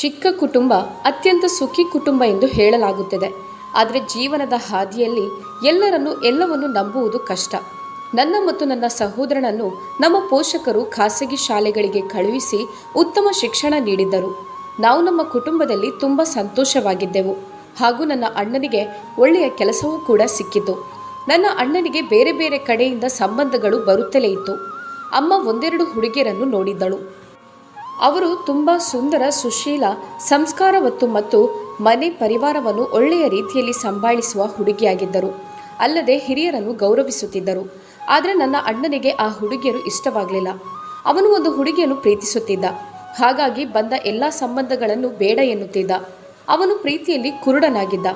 ಚಿಕ್ಕ ಕುಟುಂಬ ಅತ್ಯಂತ ಸುಖಿ ಕುಟುಂಬ ಎಂದು ಹೇಳಲಾಗುತ್ತದೆ. ಆದರೆ ಜೀವನದ ಹಾದಿಯಲ್ಲಿ ಎಲ್ಲರನ್ನು ಎಲ್ಲವನ್ನು ನಂಬುವುದು ಕಷ್ಟ. ನನ್ನ ಮತ್ತು ನನ್ನ ಸಹೋದರನನ್ನು ನಮ್ಮ ಪೋಷಕರು ಖಾಸಗಿ ಶಾಲೆಗಳಿಗೆ ಕಳುಹಿಸಿ ಉತ್ತಮ ಶಿಕ್ಷಣ ನೀಡಿದ್ದರು. ನಾವು ನಮ್ಮ ಕುಟುಂಬದಲ್ಲಿ ತುಂಬ ಸಂತೋಷವಾಗಿದ್ದೆವು. ಹಾಗೂ ನನ್ನ ಅಣ್ಣನಿಗೆ ಒಳ್ಳೆಯ ಕೆಲಸವೂ ಕೂಡ ಸಿಕ್ಕಿತು. ನನ್ನ ಅಣ್ಣನಿಗೆ ಬೇರೆ ಬೇರೆ ಕಡೆಯಿಂದ ಸಂಬಂಧಗಳು ಬರುತ್ತಲೇ ಇತ್ತು. ಅಮ್ಮ ಒಂದೆರಡು ಹುಡುಗಿಯರನ್ನು ನೋಡಿದ್ದಳು. ಅವರು ತುಂಬ ಸುಂದರ, ಸುಶೀಲ, ಸಂಸ್ಕಾರವತ್ತು ಮತ್ತು ಮನೆ ಪರಿವಾರವನ್ನು ಒಳ್ಳೆಯ ರೀತಿಯಲ್ಲಿ ಸಂಭಾಳಿಸುವ ಹುಡುಗಿಯಾಗಿದ್ದರು. ಅಲ್ಲದೆ ಹಿರಿಯರನ್ನು ಗೌರವಿಸುತ್ತಿದ್ದರು. ಆದರೆ ನನ್ನ ಅಣ್ಣನಿಗೆ ಆ ಹುಡುಗಿಯರು ಇಷ್ಟವಾಗಲಿಲ್ಲ. ಅವನು ಒಂದು ಹುಡುಗಿಯನ್ನು ಪ್ರೀತಿಸುತ್ತಿದ್ದ. ಹಾಗಾಗಿ ಬಂದ ಎಲ್ಲ ಸಂಬಂಧಗಳನ್ನು ಬೇಡ ಎನ್ನುತ್ತಿದ್ದ. ಅವನು ಪ್ರೀತಿಯಲ್ಲಿ ಕುರುಡನಾಗಿದ್ದ.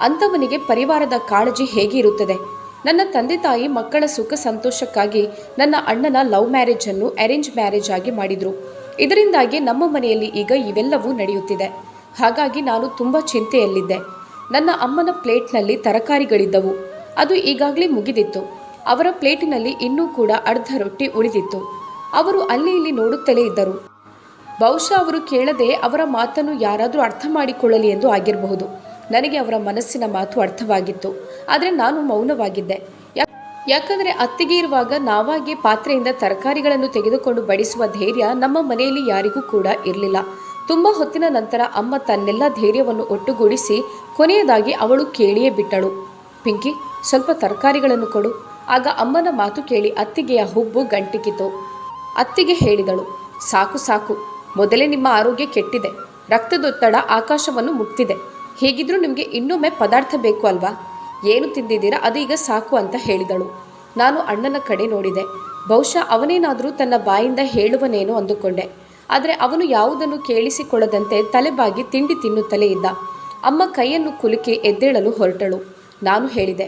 ಅಂಥವನಿಗೆ ಪರಿವಾರದ ಕಾಳಜಿ ಹೇಗೆ ಇರುತ್ತದೆ? ನನ್ನ ತಂದೆ ತಾಯಿ ಮಕ್ಕಳ ಸುಖ ಸಂತೋಷಕ್ಕಾಗಿ ನನ್ನ ಅಣ್ಣನ ಲವ್ ಮ್ಯಾರೇಜನ್ನು ಅರೇಂಜ್ ಮ್ಯಾರೇಜ್ ಆಗಿ ಮಾಡಿದರು. ಇದರಿಂದಾಗಿ ನಮ್ಮ ಮನೆಯಲ್ಲಿ ಈಗ ಇವೆಲ್ಲವೂ ನಡೆಯುತ್ತಿದೆ. ಹಾಗಾಗಿ ನಾನು ತುಂಬ ಚಿಂತೆಯಲ್ಲಿದ್ದೆ. ನನ್ನ ಅಮ್ಮನ ಪ್ಲೇಟ್ನಲ್ಲಿ ತರಕಾರಿಗಳಿದ್ದವು. ಅದು ಈಗಾಗಲೇ ಮುಗಿದಿತ್ತು. ಅವರ ಪ್ಲೇಟಿನಲ್ಲಿ ಇನ್ನೂ ಕೂಡ ಅರ್ಧ ರೊಟ್ಟಿ ಉಳಿದಿತ್ತು. ಅವರು ಅಲ್ಲಿ ಇಲ್ಲಿ ನೋಡುತ್ತಲೇ ಇದ್ದರು. ಬಹುಶಃ ಅವರು ಕೇಳದೆ ಅವರ ಮಾತನ್ನು ಯಾರಾದರೂ ಅರ್ಥ ಮಾಡಿಕೊಳ್ಳಲಿ ಎಂದು ಆಗಿರಬಹುದು. ನನಗೆ ಅವರ ಮನಸ್ಸಿನ ಮಾತು ಅರ್ಥವಾಗಿತ್ತು. ಆದರೆ ನಾನು ಮೌನವಾಗಿದ್ದೆ. ಯಾಕಂದರೆ ಅತ್ತಿಗೆ ಇರುವಾಗ ನಾವಾಗಿ ಪಾತ್ರೆಯಿಂದ ತರಕಾರಿಗಳನ್ನು ತೆಗೆದುಕೊಂಡು ಬಡಿಸುವ ಧೈರ್ಯ ನಮ್ಮ ಮನೆಯಲ್ಲಿ ಯಾರಿಗೂ ಕೂಡ ಇರಲಿಲ್ಲ. ತುಂಬ ಹೊತ್ತಿನ ನಂತರ ಅಮ್ಮ ತನ್ನೆಲ್ಲ ಧೈರ್ಯವನ್ನು ಒಟ್ಟುಗೂಡಿಸಿ ಕೊನೆಯದಾಗಿ ಅವಳು ಕೇಳಿಯೇ ಬಿಟ್ಟಳು. ಪಿಂಕಿ, ಸ್ವಲ್ಪ ತರಕಾರಿಗಳನ್ನು ಕೊಡು. ಆಗ ಅಮ್ಮನ ಮಾತು ಕೇಳಿ ಅತ್ತಿಗೆಯ ಹುಬ್ಬು ಗಂಟಿಕಿತು. ಅತ್ತಿಗೆ ಹೇಳಿದಳು, ಸಾಕು ಸಾಕು. ಮೊದಲೇ ನಿಮ್ಮ ಆರೋಗ್ಯ ಕೆಟ್ಟಿದೆ. ರಕ್ತದೊತ್ತಡ ಆಕಾಶವನ್ನು ಮುಟ್ಟಿದೆ ಹೇಗಿದ್ರೂ ನಿಮಗೆ ಇನ್ನೊಮ್ಮೆ ಪದಾರ್ಥ ಬೇಕು ಅಲ್ವಾ? ಏನು ತಿಂದಿದ್ದೀರಾ? ಅದು ಈಗ ಸಾಕು ಅಂತ ಹೇಳಿದಳು. ನಾನು ಅಣ್ಣನ ಕಡೆ ನೋಡಿದೆ. ಬಹುಶಃ ಅವನೇನಾದರೂ ತನ್ನ ಬಾಯಿಂದ ಹೇಳುವನೇನೋ ಅಂದುಕೊಂಡೆ. ಆದರೆ ಅವನು ಯಾವುದನ್ನು ಕೇಳಿಸಿಕೊಳ್ಳದಂತೆ ತಲೆಬಾಗಿ ತಿಂಡಿ ತಿನ್ನುತ್ತಲೇ ಇದ್ದ ಅಮ್ಮ ಕೈಯನ್ನು ಕುಲುಕಿ ಎದ್ದೇಳಲು ಹೊರಟಳು. ನಾನು ಹೇಳಿದೆ,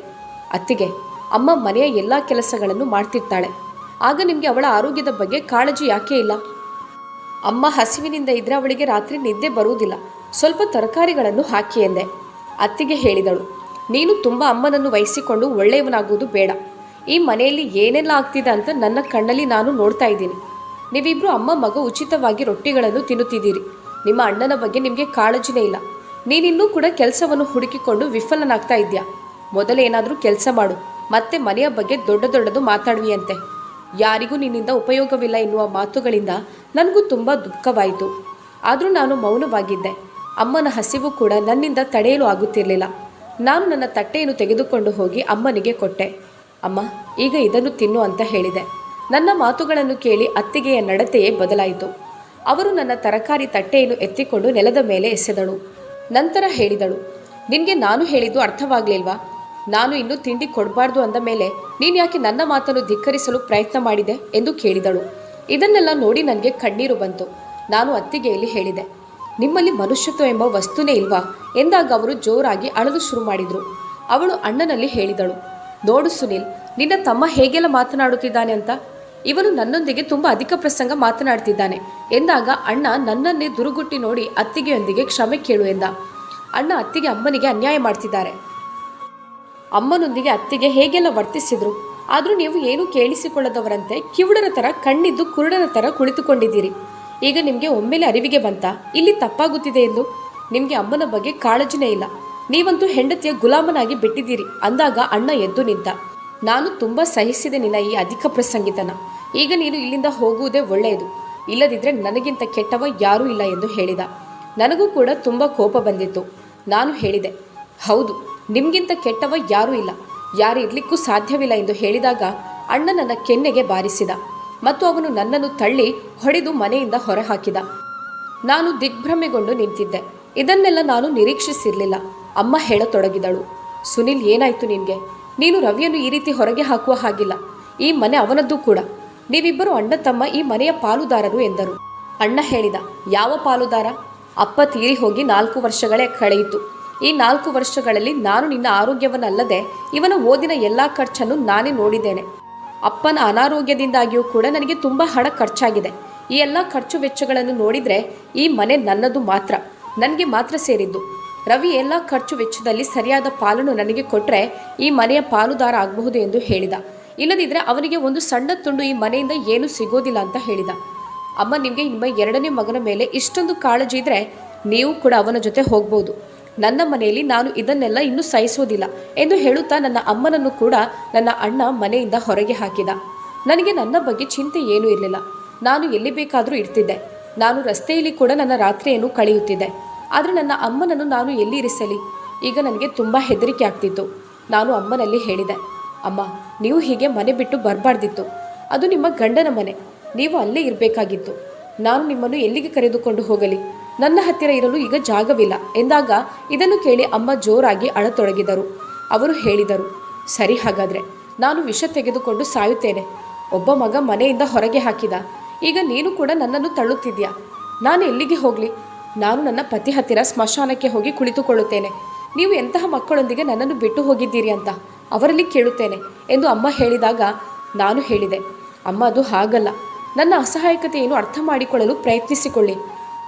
ಅತ್ತಿಗೆ, ಅಮ್ಮ ಮನೆಯ ಎಲ್ಲ ಕೆಲಸಗಳನ್ನು ಮಾಡ್ತಿರ್ತಾಳೆ. ಆಗ ನಿಮಗೆ ಅವಳ ಆರೋಗ್ಯದ ಬಗ್ಗೆ ಕಾಳಜಿ ಯಾಕೆ ಇಲ್ಲ? ಅಮ್ಮ ಹಸಿವಿನಿಂದ ಇದ್ರೆ ಅವಳಿಗೆ ರಾತ್ರಿ ನಿದ್ದೆ ಬರುವುದಿಲ್ಲ. ಸ್ವಲ್ಪ ತರಕಾರಿಗಳನ್ನು ಹಾಕಿ ಎಂದೆ ಅತ್ತಿಗೆ ಹೇಳಿದಳು ನೀನು ತುಂಬ ಅಮ್ಮನನ್ನು ವಹಿಸಿಕೊಂಡು ಒಳ್ಳೆಯವನಾಗುವುದು ಬೇಡ. ಈ ಮನೆಯಲ್ಲಿ ಏನೆಲ್ಲ ಆಗ್ತಿದೆ ಅಂತ ನನ್ನ ಕಣ್ಣಲ್ಲಿ ನಾನು ನೋಡ್ತಾ ಇದ್ದೀನಿ. ನೀವಿಬ್ಬರು ಅಮ್ಮ ಮಗ ಉಚಿತವಾಗಿ ರೊಟ್ಟಿಗಳನ್ನು ತಿನ್ನುತ್ತಿದ್ದೀರಿ. ನಿಮ್ಮ ಅಣ್ಣನ ಬಗ್ಗೆ ನಿಮಗೆ ಕಾಳಜಿನೇ ಇಲ್ಲ. ನೀನಿನ್ನೂ ಕೂಡ ಕೆಲಸವನ್ನು ಹುಡುಕಿಕೊಂಡು ವಿಫಲನಾಗ್ತಾ ಇದ್ಯಾ ಮೊದಲೇನಾದರೂ ಕೆಲಸ ಮಾಡು. ಮತ್ತೆ ಮನೆಯ ಬಗ್ಗೆ ದೊಡ್ಡ ದೊಡ್ಡದು ಮಾತಾಡುವಿಯಂತೆ. ಯಾರಿಗೂ ನಿನ್ನಿಂದ ಉಪಯೋಗವಿಲ್ಲ ಎನ್ನುವ ಮಾತುಗಳಿಂದ ನನಗೂ ತುಂಬ ದುಃಖವಾಯಿತು. ಆದರೂ ನಾನು ಮೌನವಾಗಿದ್ದೆ. ಅಮ್ಮನ ಹಸಿವು ಕೂಡ ನನ್ನಿಂದ ತಡೆಯಲು ಆಗುತ್ತಿರಲಿಲ್ಲ. ನಾನು ನನ್ನ ತಟ್ಟೆಯನ್ನು ತೆಗೆದುಕೊಂಡು ಹೋಗಿ ಅಮ್ಮನಿಗೆ ಕೊಟ್ಟೆ. ಅಮ್ಮ, ಈಗ ಇದನ್ನು ತಿನ್ನು ಅಂತ ಹೇಳಿದೆ. ನನ್ನ ಮಾತುಗಳನ್ನು ಕೇಳಿ ಅತ್ತಿಗೆಯ ನಡತೆಯೇ ಬದಲಾಯಿತು. ಅವರು ನನ್ನ ತರಕಾರಿ ತಟ್ಟೆಯನ್ನು ಎತ್ತಿಕೊಂಡು ನೆಲದ ಮೇಲೆ ಎಸೆದಳು. ನಂತರ ಹೇಳಿದಳು, ನಿನಗೆ ನಾನು ಹೇಳಿದ್ದು ಅರ್ಥವಾಗಲಿಲ್ವಾ? ನಾನು ಇನ್ನೂ ತಿಂಡಿ ಕೊಡಬಾರ್ದು ಅಂದ ಮೇಲೆ ನೀನು ಯಾಕೆ ನನ್ನ ಮಾತನ್ನು ಧಿಕ್ಕರಿಸಲು ಪ್ರಯತ್ನ ಮಾಡಿದೆ ಎಂದು ಕೇಳಿದಳು. ಇದನ್ನೆಲ್ಲ ನೋಡಿ ನನಗೆ ಕಣ್ಣೀರು ಬಂತು. ನಾನು ಅತ್ತಿಗೆಯಲ್ಲಿ ಹೇಳಿದೆ ನಿಮ್ಮಲ್ಲಿ ಮನುಷ್ಯತ್ವ ಎಂಬ ವಸ್ತುನೇ ಇಲ್ವಾ? ಎಂದಾಗ ಅವರು ಜೋರಾಗಿ ಅಳಲು ಶುರು ಮಾಡಿದರು. ಅವಳು ಅಣ್ಣನಲ್ಲಿ ಹೇಳಿದಳು, ನೋಡು ಸುನಿಲ್, ನಿನ್ನ ತಮ್ಮ ಹೇಗೆಲ್ಲ ಮಾತನಾಡುತ್ತಿದ್ದಾನೆ ಅಂತ? ಇವನು ನನ್ನೊಂದಿಗೆ ತುಂಬ ಅಧಿಕ ಪ್ರಸಂಗ ಮಾತನಾಡ್ತಿದ್ದಾನೆ. ಎಂದಾಗ ಅಣ್ಣ ನನ್ನನ್ನೇ ದುರುಗುಟ್ಟಿ ನೋಡಿ ಅತ್ತಿಗೆಯೊಂದಿಗೆ ಕ್ಷಮೆ ಕೇಳು ಎಂದ. ಅಣ್ಣ ಅತ್ತಿಗೆ ಅಮ್ಮನಿಗೆ ಅನ್ಯಾಯ ಮಾಡ್ತಿದ್ದಾರೆ. ಅಮ್ಮನೊಂದಿಗೆ ಅತ್ತಿಗೆ ಹೇಗೆಲ್ಲ ವರ್ತಿಸಿದ್ರು? ಆದರೂ ನೀವು ಏನೂ ಕೇಳಿಸಿಕೊಳ್ಳದವರಂತೆ ಕಿವುಡರ ಥರ ಕಣ್ಣಿದ್ದು ಕುರುಡನ ಥರ ಕುಳಿತುಕೊಂಡಿದ್ದೀರಿ. ಈಗ ನಿಮಗೆ ಒಮ್ಮೆಲೆ ಅರಿವಿಗೆ ಬಂತ? ಇಲ್ಲಿ ತಪ್ಪಾಗುತ್ತಿದೆ ಎಂದು? ನಿಮಗೆ ಅಮ್ಮನ ಬಗ್ಗೆ ಕಾಳಜಿನೇ ಇಲ್ಲ. ನೀವಂತೂ ಹೆಂಡತಿಯ ಗುಲಾಮನಾಗಿ ಬಿಟ್ಟಿದ್ದೀರಿ. ಅಂದಾಗ ಅಣ್ಣ ಎದ್ದು ನಿಂತ. ನಾನು ತುಂಬ ಸಹಿಸಿದೆ ನಿನ್ನ ಈ ಅಧಿಕ ಪ್ರಸಂಗಿತನ. ಈಗ ನೀನು ಇಲ್ಲಿಂದ ಹೋಗುವುದೇ ಒಳ್ಳೆಯದು. ಇಲ್ಲದಿದ್ದರೆ ನನಗಿಂತ ಕೆಟ್ಟವ ಯಾರೂ ಇಲ್ಲ ಎಂದು ಹೇಳಿದ. ನನಗೂ ಕೂಡ ತುಂಬ ಕೋಪ ಬಂದಿತ್ತು. ನಾನು ಹೇಳಿದೆ, ಹೌದು, ನಿಮಗಿಂತ ಕೆಟ್ಟವ ಯಾರೂ ಇಲ್ಲ. ಯಾರು ಇರಲಿಕ್ಕೂ ಸಾಧ್ಯವಿಲ್ಲ ಎಂದು ಹೇಳಿದಾಗ ಅಣ್ಣ ನನ್ನ ಕೆನ್ನೆಗೆ ಬಾರಿಸಿದ. ಮತ್ತು ಅವನು ನನ್ನನ್ನು ತಳ್ಳಿ ಹೊಡೆದು ಮನೆಯಿಂದ ಹೊರಹಾಕಿದ. ನಾನು ದಿಗ್ಭ್ರಮೆಗೊಂಡು ನಿಂತಿದ್ದೆ. ಇದನ್ನೆಲ್ಲ ನಾನು ನಿರೀಕ್ಷಿಸಿರಲಿಲ್ಲ. ಅಮ್ಮ ಹೇಳತೊಡಗಿದಳು. ಸುನಿಲ್, ಏನಾಯ್ತು ನಿನಗೆ? ನೀನು ರವಿಯನ್ನು ಈ ರೀತಿ ಹೊರಗೆ ಹಾಕುವ ಹಾಗಿಲ್ಲ. ಈ ಮನೆ ಅವನದ್ದು ಕೂಡ. ನೀವಿಬ್ಬರು ಅಣ್ಣ ತಮ್ಮ ಈ ಮನೆಯ ಪಾಲುದಾರರು ಎಂದರು. ಅಣ್ಣ ಹೇಳಿದ, ಯಾವ ಪಾಲುದಾರ? ಅಪ್ಪ ತೀರಿ ಹೋಗಿ ನಾಲ್ಕು ವರ್ಷಗಳೇ ಕಳೆಯಿತು. ಈ ನಾಲ್ಕು ವರ್ಷಗಳಲ್ಲಿ ನಾನು ನಿನ್ನ ಆರೋಗ್ಯವನ್ನಲ್ಲದೆ ಇವನ ಓದಿನ ಎಲ್ಲ ಖರ್ಚನ್ನು ನಾನೇ ನೋಡಿದ್ದೇನೆ. ಅಪ್ಪನ ಅನಾರೋಗ್ಯದಿಂದಾಗಿಯೂ ಕೂಡ ನನಗೆ ತುಂಬ ಹಣ ಖರ್ಚಾಗಿದೆ. ಈ ಎಲ್ಲ ಖರ್ಚು ವೆಚ್ಚಗಳನ್ನು ನೋಡಿದರೆ ಈ ಮನೆ ನನ್ನದು ಮಾತ್ರ, ನನಗೆ ಮಾತ್ರ ಸೇರಿದ್ದು. ರವಿ ಎಲ್ಲ ಖರ್ಚು ವೆಚ್ಚದಲ್ಲಿ ಸರಿಯಾದ ಪಾಲನ್ನು ನನಗೆ ಕೊಟ್ಟರೆ ಈ ಮನೆಯ ಪಾಲುದಾರ ಆಗಬಹುದು ಎಂದು ಹೇಳಿದ. ಇಲ್ಲದಿದ್ದರೆ ಅವನಿಗೆ ಒಂದು ಸಣ್ಣ ತುಂಡು ಈ ಮನೆಯಿಂದ ಏನೂ ಸಿಗೋದಿಲ್ಲ ಅಂತ ಹೇಳಿದ. ಅಮ್ಮ, ನಿಮಗೆ ನಿಮ್ಮ ಎರಡನೇ ಮಗನ ಮೇಲೆ ಇಷ್ಟೊಂದು ಕಾಳಜಿ ಇದ್ದರೆ ನೀವು ಕೂಡ ಅವನ ಜೊತೆ ಹೋಗ್ಬೋದು. ನನ್ನ ಮನೆಯಲ್ಲಿ ನಾನು ಇದನ್ನೆಲ್ಲ ಇನ್ನೂ ಸಹಿಸೋದಿಲ್ಲ ಎಂದು ಹೇಳುತ್ತಾ ನನ್ನ ಅಮ್ಮನನ್ನು ಕೂಡ ನನ್ನ ಅಣ್ಣ ಮನೆಯಿಂದ ಹೊರಗೆ ಹಾಕಿದ. ನನಗೆ ನನ್ನ ಬಗ್ಗೆ ಚಿಂತೆ ಏನೂ ಇರಲಿಲ್ಲ. ನಾನು ಎಲ್ಲಿ ಬೇಕಾದರೂ ಇರ್ತಿದ್ದೆ. ನಾನು ರಸ್ತೆಯಲ್ಲಿ ಕೂಡ ನನ್ನ ರಾತ್ರಿಯನ್ನು ಕಳೆಯುತ್ತಿದ್ದೆ. ಆದರೆ ನನ್ನ ಅಮ್ಮನನ್ನು ನಾನು ಎಲ್ಲಿ ಇರಿಸಲಿ? ಈಗ ನನಗೆ ತುಂಬ ಹೆದರಿಕೆ ಆಗ್ತಿತ್ತು. ನಾನು ಅಮ್ಮನಲ್ಲಿ ಹೇಳಿದೆ, ಅಮ್ಮ, ನೀವು ಹೀಗೆ ಮನೆ ಬಿಟ್ಟು ಬರಬಾರ್ದಿತ್ತು. ಅದು ನಿಮ್ಮ ಗಂಡನ ಮನೆ. ನೀವು ಅಲ್ಲೇ ಇರಬೇಕಾಗಿತ್ತು. ನಾನು ನಿಮ್ಮನ್ನು ಎಲ್ಲಿಗೆ ಕರೆದುಕೊಂಡು ಹೋಗಲಿ? ನನ್ನ ಹತ್ತಿರ ಇರಲು ಈಗ ಜಾಗವಿಲ್ಲ. ಎಂದಾಗ ಇದನ್ನು ಕೇಳಿ ಅಮ್ಮ ಜೋರಾಗಿ ಅಳತೊಡಗಿದರು. ಅವರು ಹೇಳಿದರು, ಸರಿ ಹಾಗಾದ್ರೆ, ನಾನು ವಿಷ ತೆಗೆದುಕೊಂಡು ಸಾಯುತ್ತೇನೆ. ಒಬ್ಬ ಮಗ ಮನೆಯಿಂದ ಹೊರಗೆ ಹಾಕಿದ. ಈಗ ನೀನು ಕೂಡ ನನ್ನನ್ನು ತಳ್ಳುತ್ತಿದ್ಯಾ? ನಾನು ಎಲ್ಲಿಗೆ ಹೋಗಲಿ? ನಾನು ನನ್ನ ಪತಿ ಹತ್ತಿರ ಸ್ಮಶಾನಕ್ಕೆ ಹೋಗಿ ಕುಳಿತುಕೊಳ್ಳುತ್ತೇನೆ. ನೀವು ಎಂತಹ ಮಕ್ಕಳೊಂದಿಗೆ ನನ್ನನ್ನು ಬಿಟ್ಟು ಹೋಗಿದ್ದೀರಿ ಅಂತ ಅವರಲ್ಲಿ ಕೇಳುತ್ತೇನೆ ಎಂದು ಅಮ್ಮ ಹೇಳಿದಾಗ ನಾನು ಹೇಳಿದೆ, ಅಮ್ಮ, ಅದು ಹಾಗಲ್ಲ. ನನ್ನ ಅಸಹಾಯಕತೆಯನ್ನು ಅರ್ಥ ಮಾಡಿಕೊಳ್ಳಲು ಪ್ರಯತ್ನಿಸಿಕೊಳ್ಳಿ.